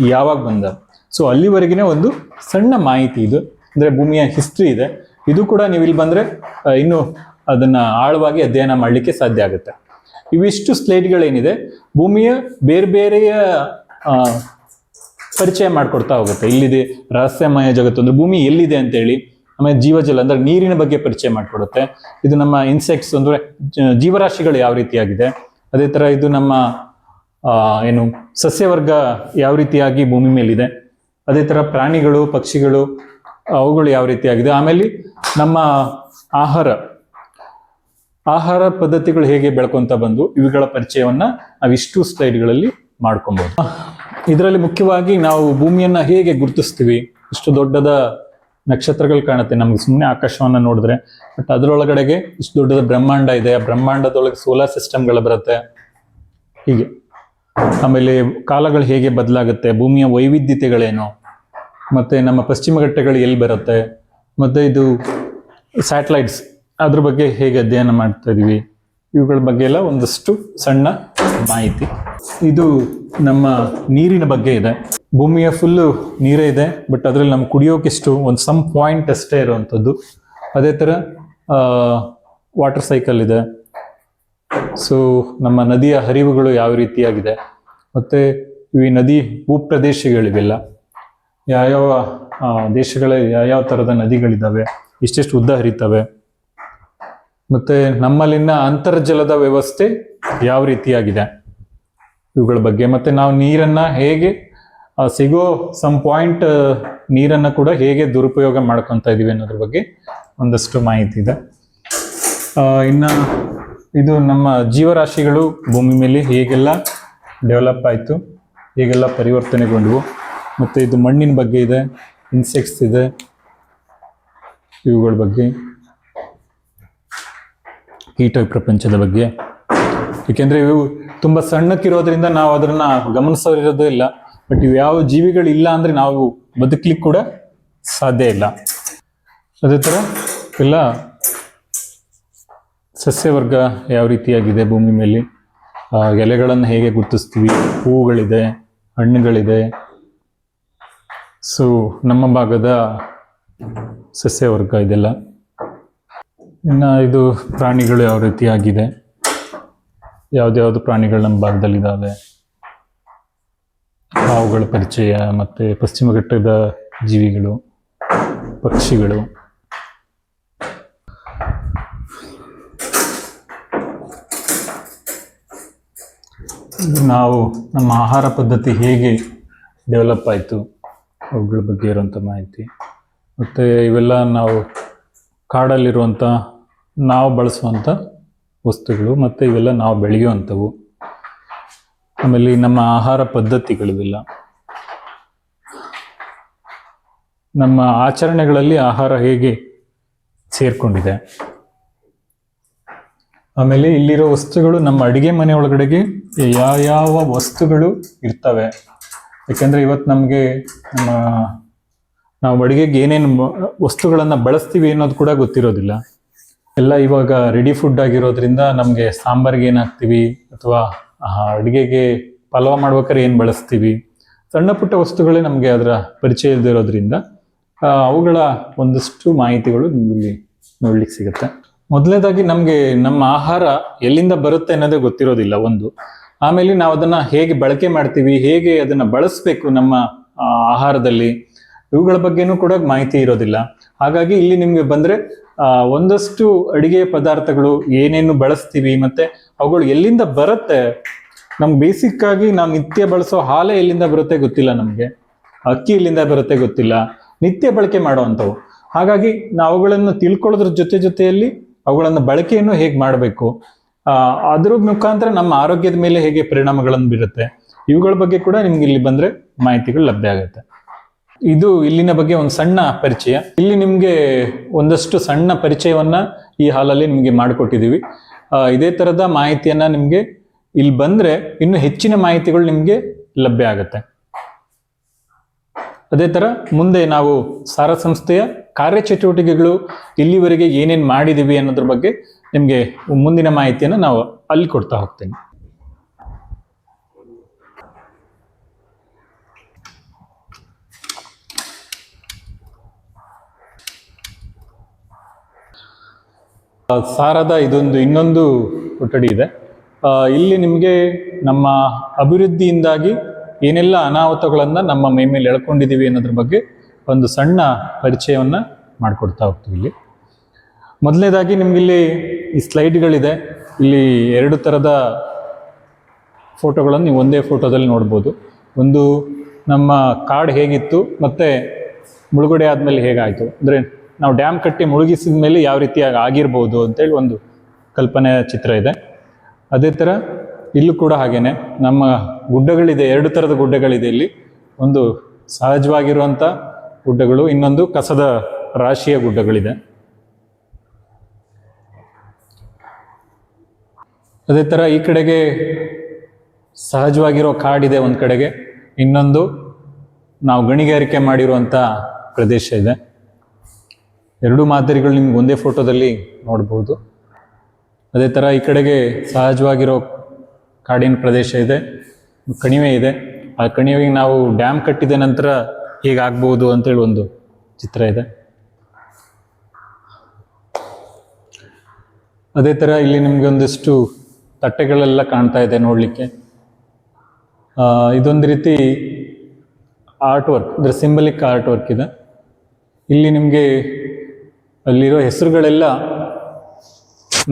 ಯಾವಾಗ ಬಂದ. ಸೊ ಅಲ್ಲಿವರೆಗಿನ ಒಂದು ಸಣ್ಣ ಮಾಹಿತಿ ಇದು. ಅಂದ್ರೆ ಭೂಮಿಯ ಹಿಸ್ಟ್ರಿ ಇದೆ. ಇದು ಕೂಡ ನೀವು ಇಲ್ಲಿ ಬಂದ್ರೆ ಇನ್ನು ಅದನ್ನ ಆಳವಾಗಿ ಅಧ್ಯಯನ ಮಾಡಲಿಕ್ಕೆ ಸಾಧ್ಯ ಆಗುತ್ತೆ. ಇವಿಷ್ಟು ಸ್ಲೇಟ್ಗಳೇನಿದೆ ಭೂಮಿಯ ಬೇರೆ ಬೇರೆಯ ಪರಿಚಯ ಮಾಡಿಕೊಡ್ತಾ ಹೋಗುತ್ತೆ. ಇಲ್ಲಿದೆ ರಹಸ್ಯಮಯ ಜಗತ್ತು. ಅಂದ್ರೆ ಭೂಮಿ ಎಲ್ಲಿದೆ ಅಂತೇಳಿ. ಆಮೇಲೆ ಜೀವಜಲ ಅಂದ್ರೆ ನೀರಿನ ಬಗ್ಗೆ ಪರಿಚಯ ಮಾಡಿಕೊಡುತ್ತೆ. ಇದು ನಮ್ಮ ಇನ್ಸೆಕ್ಟ್ಸ್ ಅಂದ್ರೆ ಜೀವರಾಶಿಗಳು ಯಾವ ರೀತಿಯಾಗಿದೆ? ಅದೇ ತರ ಇದು ನಮ್ಮ ಏನು ಸಸ್ಯವರ್ಗ ಯಾವ ರೀತಿಯಾಗಿ ಭೂಮಿ ಮೇಲಿದೆ? ಅದೇ ತರ ಪ್ರಾಣಿಗಳು, ಪಕ್ಷಿಗಳು, ಅವುಗಳು ಯಾವ ರೀತಿಯಾಗಿದೆ? ಆಮೇಲೆ ನಮ್ಮ ಆಹಾರ ಆಹಾರ ಪದ್ಧತಿಗಳು ಹೇಗೆ ಬೆಳ್ಕೊಂತ ಬಂದು ಇವುಗಳ ಪರಿಚಯವನ್ನ ನಾವಿಷ್ಟು ಸ್ಲೈಡ್ಗಳಲ್ಲಿ ಮಾಡ್ಕೊಬಹುದು ಇದರಲ್ಲಿ ಮುಖ್ಯವಾಗಿ ನಾವು ಭೂಮಿಯನ್ನ ಹೇಗೆ ಗುರುತಿಸ್ತೀವಿ? ಇಷ್ಟು ದೊಡ್ಡದ ನಕ್ಷತ್ರಗಳು ಕಾಣುತ್ತೆ. ನಮ್ಗೆ ಸುಮ್ಮನೆ ಆಕಾಶವನ್ನ ನೋಡಿದ್ರೆ ಬಟ್ ಅದರೊಳಗಡೆಗೆ ಇಷ್ಟು ದೊಡ್ಡದ ಬ್ರಹ್ಮಾಂಡ ಇದೆ. ಆ ಬ್ರಹ್ಮಾಂಡದೊಳಗೆ ಸೋಲಾರ್ ಸಿಸ್ಟಮ್ಗಳು ಬರುತ್ತೆ. ಹೀಗೆ. ಆಮೇಲೆ ಕಾಲಗಳು ಹೇಗೆ ಬದಲಾಗುತ್ತೆ? ಭೂಮಿಯ ವೈವಿಧ್ಯತೆಗಳೇನು? ಮತ್ತೆ ನಮ್ಮ ಪಶ್ಚಿಮ ಘಟ್ಟಗಳು ಎಲ್ಲಿ ಬರುತ್ತೆ? ಮತ್ತೆ ಇದು ಸ್ಯಾಟಲೈಟ್ಸ್ ಅದ್ರ ಬಗ್ಗೆ ಹೇಗೆ ಅಧ್ಯಯನ ಮಾಡ್ತಾ ಇದ್ದೀವಿ ಇವುಗಳ ಬಗ್ಗೆ ಎಲ್ಲ ಒಂದಷ್ಟು ಸಣ್ಣ ಮಾಹಿತಿ. ಇದು ನಮ್ಮ ನೀರಿನ ಬಗ್ಗೆ ಇದೆ. ಭೂಮಿಯ ಫುಲ್ಲು ನೀರೇ ಇದೆ ಬಟ್ ಅದರಲ್ಲಿ ನಮ್ಗೆ ಕುಡಿಯೋಕ್ಕಿಷ್ಟು ಒಂದು ಸಮ್ ಪಾಯಿಂಟ್ ಅಷ್ಟೇ ಇರುವಂಥದ್ದು. ಅದೇ ಥರ ವಾಟರ್ ಸೈಕಲ್ ಇದೆ. ಸೊ ನಮ್ಮ ನದಿಯ ಹರಿವುಗಳು ಯಾವ ರೀತಿಯಾಗಿದೆ? ಮತ್ತೆ ಈ ನದಿ ಭೂಪ್ರದೇಶಗಳಿವೆಲ್ಲ ಯಾವ್ಯಾವ ದೇಶಗಳ ಯಾವ್ಯಾವ ಥರದ ನದಿಗಳಿದ್ದಾವೆ ಇಷ್ಟೆಷ್ಟು ಉದ್ದ ಹರಿತವೆ, ಮತ್ತೆ ನಮ್ಮಲ್ಲಿನ ಅಂತರ್ಜಲದ ವ್ಯವಸ್ಥೆ ಯಾವ ರೀತಿಯಾಗಿದೆ? ಇವುಗಳ ಬಗ್ಗೆ. ಮತ್ತೆ ನಾವು ನೀರನ್ನ ಹೇಗೆ ಸಿಗೋ ಸಮ್ ಪಾಯಿಂಟ್ ನೀರನ್ನ ಕೂಡ ಹೇಗೆ ದುರುಪಯೋಗ ಮಾಡ್ಕೊತಾ ಇದ್ದೀವಿ ಅನ್ನೋದ್ರ ಬಗ್ಗೆ ಒಂದಷ್ಟು ಮಾಹಿತಿ ಇದೆ. ಇನ್ನು ಇದು ನಮ್ಮ ಜೀವರಾಶಿಗಳು ಭೂಮಿ ಮೇಲೆ ಹೇಗೆಲ್ಲ ಡೆವಲಪ್ ಆಯಿತು, ಹೇಗೆಲ್ಲ ಪರಿವರ್ತನೆಗೊಂಡವು, ಮತ್ತು ಇದು ಮಣ್ಣಿನ ಬಗ್ಗೆ ಇದೆ ಇನ್ಸೆಕ್ಟ್ಸ್ ಇದೆ, ಇವುಗಳ ಬಗ್ಗೆ, ಕೀಟ ಪ್ರಪಂಚದ ಬಗ್ಗೆ ಏಕೆಂದರೆ ಇವು ತುಂಬ ಸಣ್ಣಕ್ಕಿರೋದ್ರಿಂದ ನಾವು ಅದನ್ನ ಗಮನಿಸೋರಿರೋದೇ ಇಲ್ಲ. ಬಟ್ ಇವು ಯಾವ ಜೀವಿಗಳು ಇಲ್ಲ ಅಂದರೆ ನಾವು ಬದುಕಲಿಕ್ಕೆ ಕೂಡ ಸಾಧ್ಯ ಇಲ್ಲ. ಅದೇ ಥರ ಎಲ್ಲ ಸಸ್ಯವರ್ಗ ಯಾವ ರೀತಿಯಾಗಿದೆ ಭೂಮಿ ಮೇಲೆ? ಎಲೆಗಳನ್ನು ಹೇಗೆ ಗುರುತಿಸ್ತೀವಿ? ಹೂವುಗಳಿದೆ, ಹಣ್ಣುಗಳಿದೆ. ಸೊ ನಮ್ಮ ಭಾಗದ ಸಸ್ಯವರ್ಗ ಇದೆಲ್ಲ. ಇನ್ನು ಇದು ಪ್ರಾಣಿಗಳು ಯಾವ ರೀತಿಯಾಗಿದೆ? ಯಾವ್ದ್ಯಾವ್ದು ಪ್ರಾಣಿಗಳು ನಮ್ಮ ಭಾಗದಲ್ಲಿದ್ದಾವೆ. ಹಾವುಗಳ ಪರಿಚಯ ಮತ್ತು ಪಶ್ಚಿಮ ಘಟ್ಟದ ಜೀವಿಗಳು, ಪಕ್ಷಿಗಳು. ನಾವು ನಮ್ಮ ಆಹಾರ ಪದ್ಧತಿ ಹೇಗೆ ಡೆವಲಪ್ ಆಯಿತು, ಅವುಗಳ ಬಗ್ಗೆ ಇರುವಂಥ ಮಾಹಿತಿ. ಮತ್ತು ಇವೆಲ್ಲ ನಾವು ಕಾಡಲ್ಲಿರುವಂಥ ನಾವು ಬಳಸುವಂಥ ವಸ್ತುಗಳು ಮತ್ತು ಇವೆಲ್ಲ ನಾವು ಬೆಳೆಯುವಂಥವು. ಆಮೇಲೆ ನಮ್ಮ ಆಹಾರ ಪದ್ಧತಿಗಳಿವೆಲ್ಲ. ನಮ್ಮ ಆಚರಣೆಗಳಲ್ಲಿ ಆಹಾರ ಹೇಗೆ ಸೇರ್ಕೊಂಡಿದೆ. ಆಮೇಲೆ ಇಲ್ಲಿರೋ ವಸ್ತುಗಳು ನಮ್ಮ ಅಡುಗೆ ಮನೆ ಒಳಗಡೆಗೆ ಯಾವ ಯಾವ ವಸ್ತುಗಳು ಇರ್ತವೆ. ಯಾಕಂದ್ರೆ ಇವತ್ತು ನಮಗೆ ನಮ್ಮ ನಾವು ಅಡುಗೆಗೆ ಏನೇನು ವಸ್ತುಗಳನ್ನು ಬಳಸ್ತೀವಿ ಅನ್ನೋದು ಕೂಡ ಗೊತ್ತಿರೋದಿಲ್ಲ. ಎಲ್ಲ ಇವಾಗ ರೆಡಿ ಫುಡ್ ಆಗಿರೋದ್ರಿಂದ ನಮಗೆ ಸಾಂಬಾರ್ಗೆ ಏನು ಅಥವಾ ಅಡುಗೆಗೆ ಪಲಾವ್ ಮಾಡ್ಬೇಕಾದ್ರೆ ಏನು ಬಳಸ್ತೀವಿ? ಸಣ್ಣ ಪುಟ್ಟ ವಸ್ತುಗಳೇ ನಮಗೆ ಅದರ ಪರಿಚಯ ಇಲ್ದಿರೋದ್ರಿಂದ ಅವುಗಳ ಒಂದಷ್ಟು ಮಾಹಿತಿಗಳು ನಿಮ್ಗೆ ನೋಡ್ಲಿಕ್ಕೆ ಸಿಗುತ್ತೆ. ಮೊದಲನೇದಾಗಿ ನಮಗೆ ನಮ್ಮ ಆಹಾರ ಎಲ್ಲಿಂದ ಬರುತ್ತೆ ಅನ್ನೋದೇ ಗೊತ್ತಿರೋದಿಲ್ಲ ಒಂದು. ಆಮೇಲೆ ನಾವು ಅದನ್ನ ಹೇಗೆ ಬಳಕೆ ಮಾಡ್ತೀವಿ, ಹೇಗೆ ಅದನ್ನ ಬಳಸಬೇಕು ನಮ್ಮ ಆಹಾರದಲ್ಲಿ, ಇವುಗಳ ಬಗ್ಗೆನೂ ಕೂಡ ಮಾಹಿತಿ ಇರೋದಿಲ್ಲ. ಹಾಗಾಗಿ ಇಲ್ಲಿ ನಿಮಗೆ ಬಂದ್ರೆ ಒಂದಷ್ಟು ಅಡಿಗೆ ಪದಾರ್ಥಗಳು ಏನೇನು ಬಳಸ್ತೀವಿ ಮತ್ತೆ ಅವುಗಳು ಎಲ್ಲಿಂದ ಬರುತ್ತೆ? ನಮ್ಗೆ ಬೇಸಿಕ್ ಆಗಿ ನಾವು ನಿತ್ಯ ಬಳಸೋ ಹಾಲೆ ಎಲ್ಲಿಂದ ಬರುತ್ತೆ ಗೊತ್ತಿಲ್ಲ ನಮಗೆ. ಅಕ್ಕಿ ಎಲ್ಲಿಂದ ಬರುತ್ತೆ ಗೊತ್ತಿಲ್ಲ. ನಿತ್ಯ ಬಳಕೆ ಮಾಡುವಂಥವು. ಹಾಗಾಗಿ ನಾವು ಅವುಗಳನ್ನು ತಿಳ್ಕೊಳ್ಳೋದ್ರ ಜೊತೆ ಜೊತೆಯಲ್ಲಿ ಅವುಗಳನ್ನು ಬಳಕೆಯನ್ನು ಹೇಗೆ ಮಾಡಬೇಕು? ಅದ್ರ ಮುಖಾಂತರ ನಮ್ಮ ಆರೋಗ್ಯದ ಮೇಲೆ ಹೇಗೆ ಪರಿಣಾಮಗಳನ್ನು ಬೀರುತ್ತೆ? ಇವುಗಳ ಬಗ್ಗೆ ಕೂಡ ನಿಮ್ಗೆ ಇಲ್ಲಿ ಬಂದ್ರೆ ಮಾಹಿತಿಗಳು ಲಭ್ಯ ಆಗುತ್ತೆ. ಇದು ಇಲ್ಲಿನ ಬಗ್ಗೆ ಒಂದು ಸಣ್ಣ ಪರಿಚಯ. ಇಲ್ಲಿ ನಿಮಗೆ ಒಂದಷ್ಟು ಸಣ್ಣ ಪರಿಚಯವನ್ನ ಈ ಹಾಲಲ್ಲಿ ನಿಮಗೆ ಮಾಡಿಕೊಟ್ಟಿದ್ದೀವಿ. ಇದೇ ಥರದ ಮಾಹಿತಿಯನ್ನ ನಿಮಗೆ ಇಲ್ಲಿ ಬಂದ್ರೆ ಇನ್ನು ಹೆಚ್ಚಿನ ಮಾಹಿತಿಗಳು ನಿಮಗೆ ಲಭ್ಯ ಆಗುತ್ತೆ. ಅದೇ ಥರ ಮುಂದೆ ನಾವು ಸಾರ ಸಂಸ್ಥೆಯ ಕಾರ್ಯಚಟುವಟಿಕೆಗಳು ಇಲ್ಲಿವರೆಗೆ ಏನೇನು ಮಾಡಿದ್ದೀವಿ ಅನ್ನೋದ್ರ ಬಗ್ಗೆ ನಿಮಗೆ ಮುಂದಿನ ಮಾಹಿತಿಯನ್ನ ನಾವು ಅಲ್ಲಿ ಕೊಡ್ತಾ ಹೋಗ್ತೇನೆ. ಸಾರದ ಇದೊಂದು ಇನ್ನೊಂದು ಕೊಠಡಿ ಇದೆ. ಇಲ್ಲಿ ನಿಮಗೆ ನಮ್ಮ ಅಭಿವೃದ್ಧಿಯಿಂದಾಗಿ ಏನೆಲ್ಲ ಅನಾಹುತಗಳನ್ನು ನಮ್ಮ ಮೈ ಮೇಲೆ ಎಳ್ಕೊಂಡಿದ್ದೀವಿ ಅನ್ನೋದ್ರ ಬಗ್ಗೆ ಒಂದು ಸಣ್ಣ ಪರಿಚಯವನ್ನು ಮಾಡಿಕೊಡ್ತಾ ಹೋಗ್ತೀವಿ ಇಲ್ಲಿ. ಮೊದಲನೇದಾಗಿ ನಿಮಗಿಲ್ಲಿ ಈ ಸ್ಲೈಡ್ಗಳಿದೆ. ಇಲ್ಲಿ ಎರಡು ಥರದ ಫೋಟೋಗಳನ್ನು ನೀವು ಒಂದೇ ಫೋಟೋದಲ್ಲಿ ನೋಡ್ಬೋದು. ಒಂದು ನಮ್ಮ ಕಾರ್ಡ್ ಹೇಗಿತ್ತು, ಮತ್ತು ಮುಳುಗಡೆ ಆದಮೇಲೆ ಹೇಗಾಯಿತು? ಅಂದರೆ ನಾವು ಡ್ಯಾಮ್ ಕಟ್ಟಿ ಮುಳುಗಿಸಿದ ಮೇಲೆ ಯಾವ ರೀತಿಯಾಗಿ ಆಗಿರ್ಬೋದು ಅಂತೇಳಿ ಒಂದು ಕಲ್ಪನೆ ಚಿತ್ರ ಇದೆ. ಅದೇ ಥರ ಇಲ್ಲೂ ಕೂಡ ಹಾಗೇನೆ ನಮ್ಮ ಗುಡ್ಡಗಳಿದೆ, ಎರಡು ಥರದ ಗುಡ್ಡಗಳಿದೆ ಇಲ್ಲಿ. ಒಂದು ಸಹಜವಾಗಿರುವಂಥ ಗುಡ್ಡಗಳು, ಇನ್ನೊಂದು ಕಸದ ರಾಶಿಯ ಗುಡ್ಡಗಳಿದೆ. ಅದೇ ಥರ ಈ ಕಡೆಗೆ ಸಹಜವಾಗಿರೋ ಕಾಡಿದೆ ಒಂದು ಕಡೆಗೆ, ಇನ್ನೊಂದು ನಾವು ಗಣಿಗಾರಿಕೆ ಮಾಡಿರುವಂಥ ಪ್ರದೇಶ ಇದೆ. ಎರಡೂ ಮಾದರಿಗಳು ನಿಮ್ಗೆ ಒಂದೇ ಫೋಟೋದಲ್ಲಿ ನೋಡ್ಬೋದು. ಅದೇ ಥರ ಈ ಕಡೆಗೆ ಸಹಜವಾಗಿರೋ ಕಾಡಿನ ಪ್ರದೇಶ ಇದೆ, ಕಣಿವೆ ಇದೆ. ಆ ಕಣಿವೆಗೆ ನಾವು ಡ್ಯಾಮ್ ಕಟ್ಟಿದ ನಂತರ ಹೀಗಾಗ್ಬೋದು ಅಂತೇಳಿ ಒಂದು ಚಿತ್ರ ಇದೆ. ಅದೇ ಥರ ಇಲ್ಲಿ ನಿಮಗೆ ಒಂದಿಷ್ಟು ತಟ್ಟೆಗಳೆಲ್ಲ ಕಾಣ್ತಾ ಇದೆ ನೋಡಲಿಕ್ಕೆ. ಇದೊಂದು ರೀತಿ ಆರ್ಟ್ ವರ್ಕ್ ಅಂದರೆ ಸಿಂಬಲಿಕ್ ಆರ್ಟ್ ವರ್ಕ್ ಇದೆ. ಇಲ್ಲಿ ನಿಮಗೆ ಅಲ್ಲಿರೋ ಹೆಸರುಗಳೆಲ್ಲ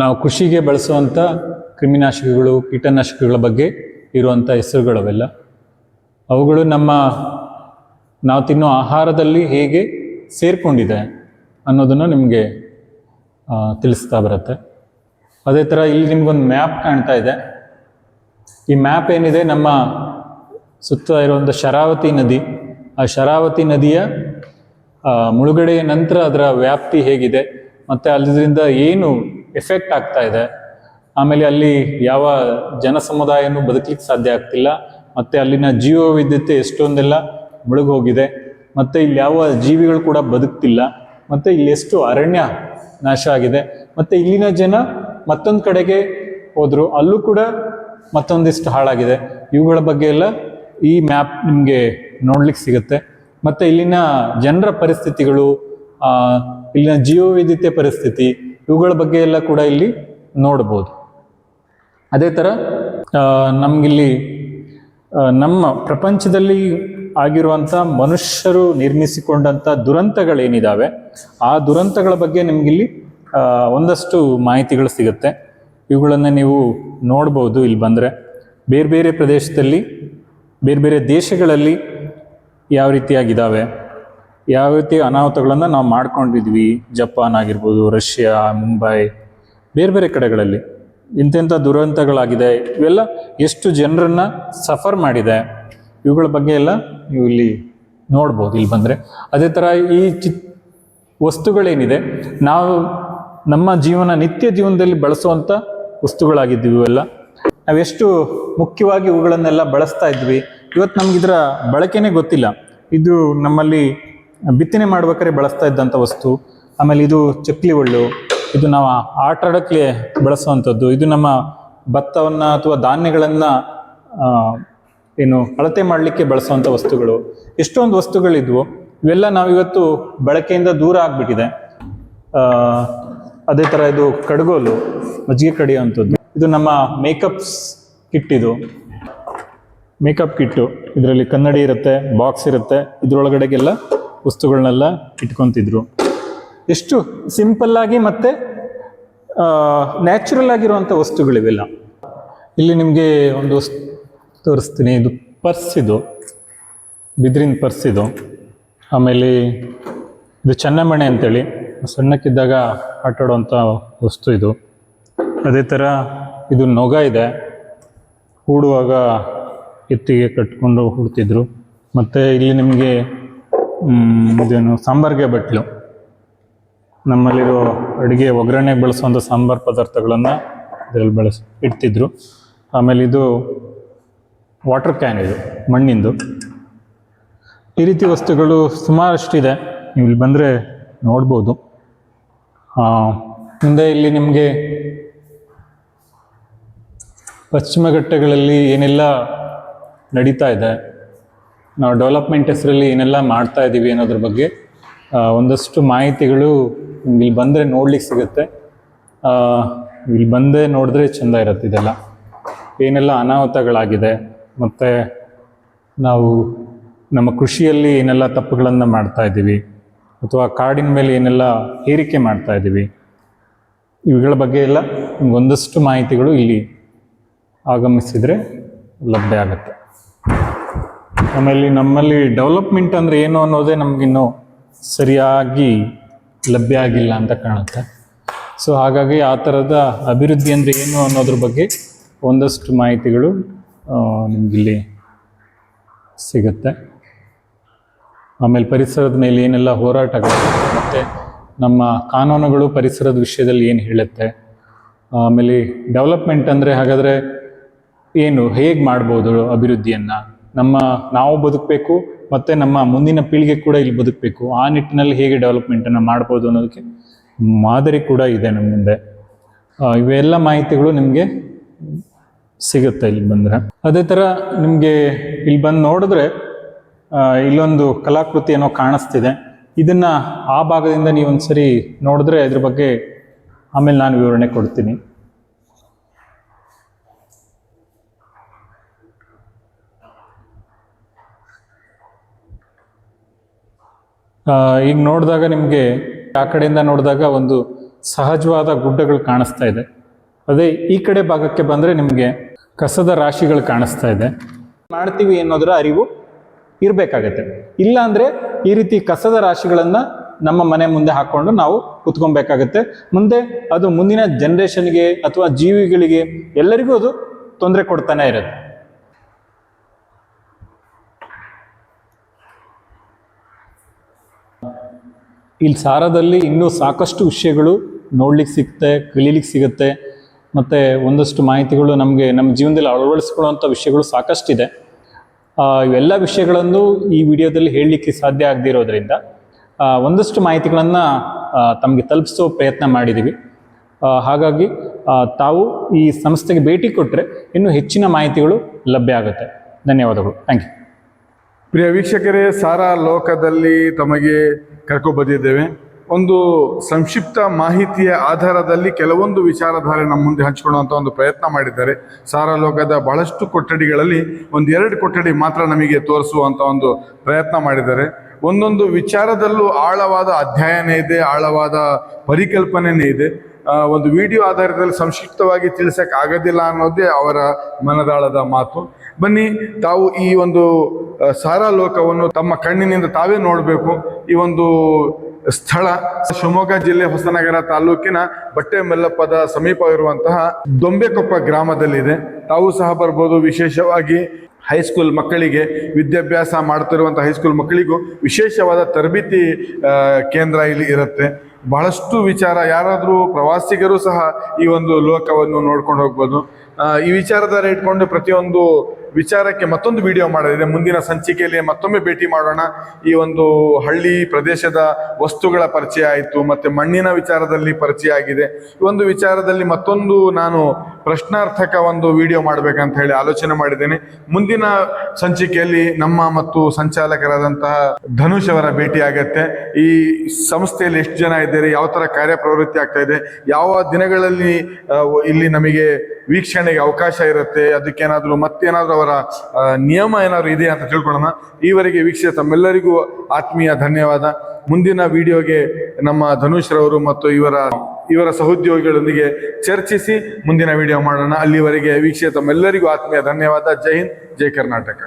ನಾವು ಕೃಷಿಗೆ ಬಳಸುವಂಥ ಕ್ರಿಮಿನಾಶಕಗಳು, ಕೀಟನಾಶಕಗಳ ಬಗ್ಗೆ ಇರುವಂಥ ಹೆಸರುಗಳವೆಲ್ಲ. ಅವುಗಳು ನಮ್ಮ ನಾವು ತಿನ್ನೋ ಆಹಾರದಲ್ಲಿ ಹೇಗೆ ಸೇರಿಕೊಂಡಿದೆ ಅನ್ನೋದನ್ನು ನಿಮಗೆ ತಿಳಿಸ್ತಾ ಬರುತ್ತೆ. ಅದೇ ಥರ ಇಲ್ಲಿ ನಿಮಗೊಂದು ಮ್ಯಾಪ್ ಕಾಣ್ತಾ ಇದೆ. ಈ ಮ್ಯಾಪ್ ಏನಿದೆ, ನಮ್ಮ ಸುತ್ತ ಇರುವಂಥ ಶರಾವತಿ ನದಿ. ಆ ಶರಾವತಿ ನದಿಯ ಮುಳುಗಡೆಯ ನಂತರ ಅದರ ವ್ಯಾಪ್ತಿ ಹೇಗಿದೆ, ಮತ್ತು ಅಲ್ಲಿಂದ ಏನು ಎಫೆಕ್ಟ್ ಆಗ್ತಾ ಇದೆ, ಆಮೇಲೆ ಅಲ್ಲಿ ಯಾವ ಜನ ಸಮುದಾಯನೂ ಬದುಕಲಿಕ್ಕೆ ಸಾಧ್ಯ ಆಗ್ತಿಲ್ಲ, ಮತ್ತು ಅಲ್ಲಿನ ಜೀವ ವಿದ್ಯುತ್ ಎಷ್ಟೊಂದೆಲ್ಲ ಮುಳುಗೋಗಿದೆ, ಮತ್ತು ಇಲ್ಲಿ ಯಾವ ಜೀವಿಗಳು ಕೂಡ ಬದುಕ್ತಿಲ್ಲ, ಮತ್ತು ಇಲ್ಲಿ ಎಷ್ಟು ಅರಣ್ಯ ನಾಶ ಆಗಿದೆ, ಮತ್ತು ಇಲ್ಲಿನ ಜನ ಮತ್ತೊಂದು ಕಡೆಗೆ ಹೋದರು, ಅಲ್ಲೂ ಕೂಡ ಮತ್ತೊಂದಿಷ್ಟು ಹಾಳಾಗಿದೆ. ಇವುಗಳ ಬಗ್ಗೆ ಎಲ್ಲ ಈ ಮ್ಯಾಪ್ ನಿಮಗೆ ನೋಡ್ಲಿಕ್ಕೆ ಸಿಗುತ್ತೆ. ಮತ್ತು ಇಲ್ಲಿನ ಜನರ ಪರಿಸ್ಥಿತಿಗಳು ಇಲ್ಲಿನ ಜೀವವೈವಿಧ್ಯತೆ ಪರಿಸ್ಥಿತಿ, ಇವುಗಳ ಬಗ್ಗೆ ಎಲ್ಲ ಕೂಡ ಇಲ್ಲಿ ನೋಡ್ಬೋದು. ಅದೇ ಥರ ನಮ್ಗಿಲ್ಲಿ ನಮ್ಮ ಪ್ರಪಂಚದಲ್ಲಿ ಆಗಿರುವಂಥ ಮನುಷ್ಯರು ನಿರ್ಮಿಸಿಕೊಂಡಂಥ ದುರಂತಗಳೇನಿದ್ದಾವೆ ಆ ದುರಂತಗಳ ಬಗ್ಗೆ ನಿಮಗಿಲ್ಲಿ ಒಂದಷ್ಟು ಮಾಹಿತಿಗಳು ಸಿಗುತ್ತೆ. ಇವುಗಳನ್ನು ನೀವು ನೋಡ್ಬೋದು ಇಲ್ಲಿ ಬಂದರೆ. ಬೇರೆ ಬೇರೆ ಪ್ರದೇಶದಲ್ಲಿ ಬೇರೆ ಬೇರೆ ದೇಶಗಳಲ್ಲಿ ಯಾವ ರೀತಿಯಾಗಿದ್ದಾವೆ? ಯಾವ ರೀತಿ ಅನಾಹುತಗಳನ್ನು ನಾವು ಮಾಡ್ಕೊಂಡಿದ್ವಿ? ಜಪಾನ್ ಆಗಿರ್ಬೋದು, ರಷ್ಯಾ, ಮುಂಬೈ, ಬೇರೆ ಬೇರೆ ಕಡೆಗಳಲ್ಲಿ. ಇಂತೆಂಥ ದುರಂತಗಳಾಗಿದೆ. ಇವೆಲ್ಲ ಎಷ್ಟು ಜನರನ್ನು ಸಫರ್ ಮಾಡಿದೆ? ಇವುಗಳ ಬಗ್ಗೆ ಎಲ್ಲ ನೀವು ಇಲ್ಲಿ ನೋಡ್ಬೋದು, ಇಲ್ಲಿ ಬಂದರೆ. ಅದೇ ಥರ ಈ ಚಿ ವಸ್ತುಗಳೇನಿದೆ? ನಾವು ನಮ್ಮ ಜೀವನ ನಿತ್ಯ ಜೀವನದಲ್ಲಿ ಬಳಸುವಂಥ ವಸ್ತುಗಳಾಗಿದ್ವಿ ಇವೆಲ್ಲ. ನಾವೆಷ್ಟು ಮುಖ್ಯವಾಗಿ ಇವುಗಳನ್ನೆಲ್ಲ ಬಳಸ್ತಾ ಇದ್ವಿ. ಇವತ್ತು ನಮ್ಗೆ ಇದರ ಬಳಕೆನೇ ಗೊತ್ತಿಲ್ಲ. ಇದು ನಮ್ಮಲ್ಲಿ ಬಿತ್ತನೆ ಮಾಡ್ಬೇಕಾದ್ರೆ ಬಳಸ್ತಾ ಇದ್ದಂಥ ವಸ್ತು. ಆಮೇಲೆ ಇದು ಚಕ್ಲಿ ಒಳ್ಳು ಇದು ನಾವು ಆಟ ಆಡೋಕ್ಕೆ ಬಳಸುವಂಥದ್ದು. ಇದು ನಮ್ಮ ಭತ್ತವನ್ನು ಅಥವಾ ಧಾನ್ಯಗಳನ್ನು ಏನು ಅಳತೆ ಮಾಡಲಿಕ್ಕೆ ಬಳಸುವಂಥ ವಸ್ತುಗಳು. ಎಷ್ಟೊಂದು ವಸ್ತುಗಳಿದ್ವು. ಇವೆಲ್ಲ ನಾವಿವತ್ತು ಬಳಕೆಯಿಂದ ದೂರ ಆಗಿಬಿಟ್ಟಿದೆ. ಅದೇ ಥರ ಇದು ಕಡ್ಗೋಲು, ಮಜ್ಜಿಗೆ ಕಡಿಯುವಂಥದ್ದು. ಇದು ನಮ್ಮ ಮೇಕಪ್ಸ್ ಕಿಟ್ ಇದು. Makeup kit. ಇದರಲ್ಲಿ ಕನ್ನಡಿ ಇರುತ್ತೆ ಬಾಕ್ಸ್ ಇರುತ್ತೆ. ಇದರೊಳಗಡೆಗೆಲ್ಲ ವಸ್ತುಗಳನ್ನೆಲ್ಲ ಇಟ್ಕೊತಿದ್ರು. ಎಷ್ಟು ಸಿಂಪಲ್ ಆಗಿ ಮತ್ತೆ ನ್ಯಾಚುರಲ್ ಆಗಿರುವಂಥ ವಸ್ತುಗಳಿವೆಲ್ಲ. ಇಲ್ಲಿ ನಿಮಗೆ ಒಂದು ತೋರಿಸ್ತೀನಿ. ಇದು ಪರ್ಸ್ ಇದು. ಬಿದಿರಿನ ಪರ್ಸ್ ಇದು. ಆಮೇಲೆ ಇದು ಚೆನ್ನಮಣೆ ಅಂತೇಳಿ. ಸಣ್ಣಕ್ಕಿದ್ದಾಗ ಆಟಾಡುವಂಥ ವಸ್ತು ಇದು. ಅದೇ ಥರ ಇದು ನೊಗ ಇದೆ. ಹೂಡುವಾಗ ಎತ್ತಿಗೆ ಕಟ್ಕೊಂಡು ಹುಡ್ತಿದ್ರು. ಮತ್ತು ಇಲ್ಲಿ ನಿಮಗೆ ಇದೇನು ಸಾಂಬಾರಿಗೆ ಬಟ್ಲು. ನಮ್ಮಲ್ಲಿರೋ ಅಡುಗೆ ಒಗ್ಗರಣೆ ಬಳಸುವಂಥ ಸಾಂಬಾರು ಪದಾರ್ಥಗಳನ್ನು ಇದರಲ್ಲಿ ಬಳಸಿ, ಇಡ್ತಿದ್ರು. ಆಮೇಲೆ ಇದು ವಾಟರ್ ಕ್ಯಾನ್ ಇದು, ಮಣ್ಣಿಂದು. ಈ ರೀತಿ ವಸ್ತುಗಳು ಸುಮಾರಷ್ಟಿದೆ. ನೀವು ಇಲ್ಲಿ ಬಂದರೆ ನೋಡ್ಬೋದು. ಮುಂದೆ ಇಲ್ಲಿ ನಿಮಗೆ ಪಶ್ಚಿಮ ಘಟ್ಟಗಳಲ್ಲಿ ಏನೆಲ್ಲ ನಡೀತಾ ಇದೆ. ನಾವು ಡೆವಲಪ್ಮೆಂಟ್ ಹೆಸರಲ್ಲಿ ಏನೆಲ್ಲ ಮಾಡ್ತಾ ಇದ್ದೀವಿ ಅನ್ನೋದ್ರ ಬಗ್ಗೆ ಒಂದಷ್ಟು ಮಾಹಿತಿಗಳು ಇಲ್ಲಿ ಬಂದರೆ ನೋಡ್ಲಿಕ್ಕೆ ಸಿಗುತ್ತೆ. ಇಲ್ಲಿ ಬಂದೇ ನೋಡಿದ್ರೆ ಚೆಂದ ಇರುತ್ತೆ ಇದೆಲ್ಲ. ಏನೆಲ್ಲ ಅನಾಹುತಗಳಾಗಿದೆ, ಮತ್ತು ನಾವು ನಮ್ಮ ಕೃಷಿಯಲ್ಲಿ ಏನೆಲ್ಲ ತಪ್ಪುಗಳನ್ನು ಮಾಡ್ತಾ ಇದ್ದೀವಿ ಅಥವಾ ಕಾಡಿನ ಮೇಲೆ ಏನೆಲ್ಲ ಹೇರಿಕೆ ಮಾಡ್ತಾ ಇದ್ದೀವಿ ಇವುಗಳ ಬಗ್ಗೆ ಎಲ್ಲ ಒಂದಷ್ಟು ಮಾಹಿತಿಗಳು ಇಲ್ಲಿ ಆಗಮಿಸಿದರೆ ಲಭ್ಯ ಆಗುತ್ತೆ. ಆಮೇಲೆ ನಮ್ಮಲ್ಲಿ ಡೆವಲಪ್ಮೆಂಟ್ ಅಂದರೆ ಏನು ಅನ್ನೋದೇ ನಮಗಿನ್ನೂ ಸರಿಯಾಗಿ ಲಭ್ಯ ಆಗಿಲ್ಲ ಅಂತ ಕಾಣುತ್ತೆ. ಸೊ ಹಾಗಾಗಿ ಆ ಥರದ ಅಭಿವೃದ್ಧಿ ಅಂದರೆ ಏನು ಅನ್ನೋದ್ರ ಬಗ್ಗೆ ಒಂದಷ್ಟು ಮಾಹಿತಿಗಳು ನಿಮಗಿಲ್ಲಿ ಸಿಗುತ್ತೆ. ಆಮೇಲೆ ಪರಿಸರದ ಮೇಲೆ ಏನೆಲ್ಲ ಹೋರಾಟಗಳು, ಮತ್ತು ನಮ್ಮ ಕಾನೂನುಗಳು ಪರಿಸರದ ವಿಷಯದಲ್ಲಿ ಏನು ಹೇಳುತ್ತೆ. ಆಮೇಲೆ ಡೆವಲಪ್ಮೆಂಟ್ ಅಂದರೆ ಹಾಗಾದರೆ ಏನು, ಹೇಗೆ ಮಾಡ್ಬೋದು ಅಭಿವೃದ್ಧಿಯನ್ನು? ನಮ್ಮ ನಾವು ಬದುಕಬೇಕು ಮತ್ತು ನಮ್ಮ ಮುಂದಿನ ಪೀಳಿಗೆ ಕೂಡ ಇಲ್ಲಿ ಬದುಕಬೇಕು. ಆ ನಿಟ್ಟಿನಲ್ಲಿ ಹೇಗೆ ಡೆವಲಪ್ಮೆಂಟನ್ನು ಮಾಡ್ಬೋದು ಅನ್ನೋದಕ್ಕೆ ಮಾದರಿ ಕೂಡ ಇದೆ ನಮ್ಮ ಮುಂದೆ. ಇವೆಲ್ಲ ಮಾಹಿತಿಗಳು ನಿಮಗೆ ಸಿಗುತ್ತೆ ಇಲ್ಲಿ ಬಂದರೆ. ಅದೇ ಥರ ನಿಮಗೆ ಇಲ್ಲಿ ಬಂದು ನೋಡಿದ್ರೆ ಇಲ್ಲೊಂದು ಕಲಾಕೃತಿ ಏನೋ ಕಾಣಿಸ್ತಿದೆ. ಇದನ್ನ ಆ ಭಾಗದಿಂದ ನೀವೊಂದ್ಸರಿ ನೋಡಿದ್ರೆ ಇದ್ರ ಬಗ್ಗೆ ಆಮೇಲೆ ನಾನು ವಿವರಣೆ ಕೊಡ್ತೀನಿ. ಈಗ ನೋಡಿದಾಗ ನಿಮಗೆ ಆ ಕಡೆಯಿಂದ ನೋಡಿದಾಗ ಒಂದು ಸಹಜವಾದ ಗುಡ್ಡಗಳು ಕಾಣಿಸ್ತಾ ಇದೆ. ಅದೇ ಈ ಕಡೆ ಭಾಗಕ್ಕೆ ಬಂದರೆ ನಿಮಗೆ ಕಸದ ರಾಶಿಗಳು ಕಾಣಿಸ್ತಾ ಇದೆ. ಮಾಡ್ತೀವಿ ಅನ್ನೋದರ ಅರಿವು ಇರಬೇಕಾಗತ್ತೆ. ಇಲ್ಲ ಅಂದರೆ ಈ ರೀತಿ ಕಸದ ರಾಶಿಗಳನ್ನು ನಮ್ಮ ಮನೆ ಮುಂದೆ ಹಾಕ್ಕೊಂಡು ನಾವು ಕುತ್ಕೊಬೇಕಾಗತ್ತೆ. ಮುಂದೆ ಅದು ಮುಂದಿನ ಜನ್ರೇಷನ್ಗೆ ಅಥವಾ ಜೀವಿಗಳಿಗೆ ಎಲ್ಲರಿಗೂ ಅದು ತೊಂದರೆ ಕೊಡ್ತಾನೆ ಇರುತ್ತೆ. ಇಲ್ಲಿ ಸಾರದಲ್ಲಿ ಇನ್ನೂ ಸಾಕಷ್ಟು ವಿಷಯಗಳು ನೋಡ್ಲಿಕ್ಕೆ ಸಿಗುತ್ತೆ ಕಲೀಲಿಕ್ಕೆ ಸಿಗುತ್ತೆ. ಮತ್ತು ಒಂದಷ್ಟು ಮಾಹಿತಿಗಳು ನಮಗೆ ನಮ್ಮ ಜೀವನದಲ್ಲಿ ಅಳವಡಿಸ್ಕೊಳ್ಳುವಂಥ ವಿಷಯಗಳು ಸಾಕಷ್ಟಿದೆ. ಇವೆಲ್ಲ ವಿಷಯಗಳನ್ನು ಈ ವಿಡಿಯೋದಲ್ಲಿ ಹೇಳಲಿಕ್ಕೆ ಸಾಧ್ಯ ಆಗದಿರೋದ್ರಿಂದ ಒಂದಷ್ಟು ಮಾಹಿತಿಗಳನ್ನು ತಮಗೆ ತಲುಪಿಸೋ ಪ್ರಯತ್ನ ಮಾಡಿದ್ದೀವಿ ಹಾಗಾಗಿ ತಾವು ಈ ಸಂಸ್ಥೆಗೆ ಭೇಟಿ ಕೊಟ್ಟರೆ ಇನ್ನೂ ಹೆಚ್ಚಿನ ಮಾಹಿತಿಗಳು ಲಭ್ಯ ಆಗುತ್ತೆ. ಧನ್ಯವಾದಗಳು. Thank you. ಪ್ರಿಯ ವೀಕ್ಷಕರೇ, ಸಾರಾ ಲೋಕದಲ್ಲಿ ತಮಗೆ ಕರ್ಕೊ ಬಂದಿದ್ದೇವೆ. ಒಂದು ಸಂಕ್ಷಿಪ್ತ ಮಾಹಿತಿಯ ಆಧಾರದಲ್ಲಿ ಕೆಲವೊಂದು ವಿಚಾರಧಾರೆ ನಮ್ಮ ಮುಂದೆ ಹಂಚಿಕೊಳ್ಳುವಂಥ ಒಂದು ಪ್ರಯತ್ನ ಮಾಡಿದ್ದಾರೆ. ಸಾರಲೋಕದ ಬಹಳಷ್ಟು ಕೊಠಡಿಗಳಲ್ಲಿ ಒಂದು ಎರಡು ಕೊಠಡಿ ಮಾತ್ರ ನಮಗೆ ತೋರಿಸುವಂಥ ಒಂದು ಪ್ರಯತ್ನ ಮಾಡಿದ್ದಾರೆ. ಒಂದೊಂದು ವಿಚಾರದಲ್ಲೂ ಆಳವಾದ ಅಧ್ಯಯನ ಇದೆ, ಆಳವಾದ ಪರಿಕಲ್ಪನೆನೇ ಇದೆ. ಒಂದು ವಿಡಿಯೋ ಆಧಾರದಲ್ಲಿ ಸಂಕ್ಷಿಪ್ತವಾಗಿ ತಿಳಿಸಕ್ಕೆ ಆಗೋದಿಲ್ಲ ಅನ್ನೋದೇ ಅವರ ಮನದಾಳದ ಮಾತು. ಬನ್ನಿ, ತಾವು ಈ ಒಂದು ಸಾರಾ ಲೋಕವನ್ನು ತಮ್ಮ ಕಣ್ಣಿನಿಂದ ತಾವೇ ನೋಡಬೇಕು. ಈ ಒಂದು ಸ್ಥಳ, ಶಿವಮೊಗ್ಗ ಜಿಲ್ಲೆ ಹೊಸನಗರ ತಾಲೂಕಿನ ಬಟ್ಟೆ ಮಲ್ಲಪ್ಪದ ಸಮೀಪ ಇರುವಂತಹ ದೊಂಬೆಕೊಪ್ಪ ಗ್ರಾಮದಲ್ಲಿದೆ. ತಾವು ಸಹ ಬರ್ಬೋದು. ವಿಶೇಷವಾಗಿ ಹೈಸ್ಕೂಲ್ ಮಕ್ಕಳಿಗೆ, ವಿದ್ಯಾಭ್ಯಾಸ ಮಾಡ್ತಿರುವಂಥ ಹೈಸ್ಕೂಲ್ ಮಕ್ಕಳಿಗೂ ವಿಶೇಷವಾದ ತರಬೇತಿ ಕೇಂದ್ರ ಇಲ್ಲಿ ಇರುತ್ತೆ. ಬಹಳಷ್ಟು ವಿಚಾರ, ಯಾರಾದರೂ ಪ್ರವಾಸಿಗರು ಸಹ ಈ ಒಂದು ಲೋಕವನ್ನು ನೋಡ್ಕೊಂಡು ಹೋಗ್ಬೋದು. ಈ ವಿಚಾರದಲ್ಲಿ ಇಟ್ಕೊಂಡು ಪ್ರತಿಯೊಂದು ವಿಚಾರಕ್ಕೆ ಮತ್ತೊಂದು ವಿಡಿಯೋ ಮಾಡಿದೆ. ಮುಂದಿನ ಸಂಚಿಕೆಯಲ್ಲಿ ಮತ್ತೊಮ್ಮೆ ಭೇಟಿ ಮಾಡೋಣ. ಈ ಒಂದು ಹಳ್ಳಿ ಪ್ರದೇಶದ ವಸ್ತುಗಳ ಪರಿಚಯ ಆಯಿತು, ಮತ್ತೆ ಮಣ್ಣಿನ ವಿಚಾರದಲ್ಲಿ ಪರಿಚಯ ಆಗಿದೆ. ಈ ಒಂದು ವಿಚಾರದಲ್ಲಿ ಮತ್ತೊಂದು ನಾನು ಪ್ರಶ್ನಾರ್ಥಕ ಒಂದು ವಿಡಿಯೋ ಮಾಡಬೇಕಂತ ಹೇಳಿ ಆಲೋಚನೆ ಮಾಡಿದ್ದೇನೆ. ಮುಂದಿನ ಸಂಚಿಕೆಯಲ್ಲಿ ನಮ್ಮ ಮತ್ತು ಸಂಚಾಲಕರಾದಂತಹ ಧನುಷ್ ಅವರ ಭೇಟಿ ಆಗತ್ತೆ. ಈ ಸಂಸ್ಥೆಯಲ್ಲಿ ಎಷ್ಟು ಜನ ಇದ್ದಾರೆ, ಯಾವ ತರ ಕಾರ್ಯಪ್ರವೃತ್ತಿ ಆಗ್ತಾ ಇದೆ, ಯಾವ ದಿನಗಳಲ್ಲಿ ಇಲ್ಲಿ ನಮಗೆ ವೀಕ್ಷಣೆಗೆ ಅವಕಾಶ ಇರುತ್ತೆ ಅದಕ್ಕೇನಾದ್ರೂ ಮತ್ತೇನಾದ್ರೂ ಅವರ ನಿಯಮ ಏನಾದ್ರು ಇದೆ ಅಂತ ತಿಳ್ಕೊಳ್ಳೋಣ. ಈವರೆಗೆ ವೀಕ್ಷಿಸಿದ ತಮ್ಮೆಲ್ಲರಿಗೂ ಆತ್ಮೀಯ ಧನ್ಯವಾದ. ಮುಂದಿನ ವಿಡಿಯೋಗೆ ನಮ್ಮ ಧನುಷ್ ರವರು ಮತ್ತು ಇವರ ಇವರ ಸಹೋದ್ಯೋಗಿಗಳೊಂದಿಗೆ ಚರ್ಚಿಸಿ ಮುಂದಿನ ವಿಡಿಯೋ ಮಾಡೋಣ. ಅಲ್ಲಿವರೆಗೆ ವೀಕ್ಷಿಸಿದ ತಮ್ಮೆಲ್ಲರಿಗೂ ಆತ್ಮೀಯ ಧನ್ಯವಾದ. ಜೈ ಹಿಂದ್, ಜೈ ಕರ್ನಾಟಕ.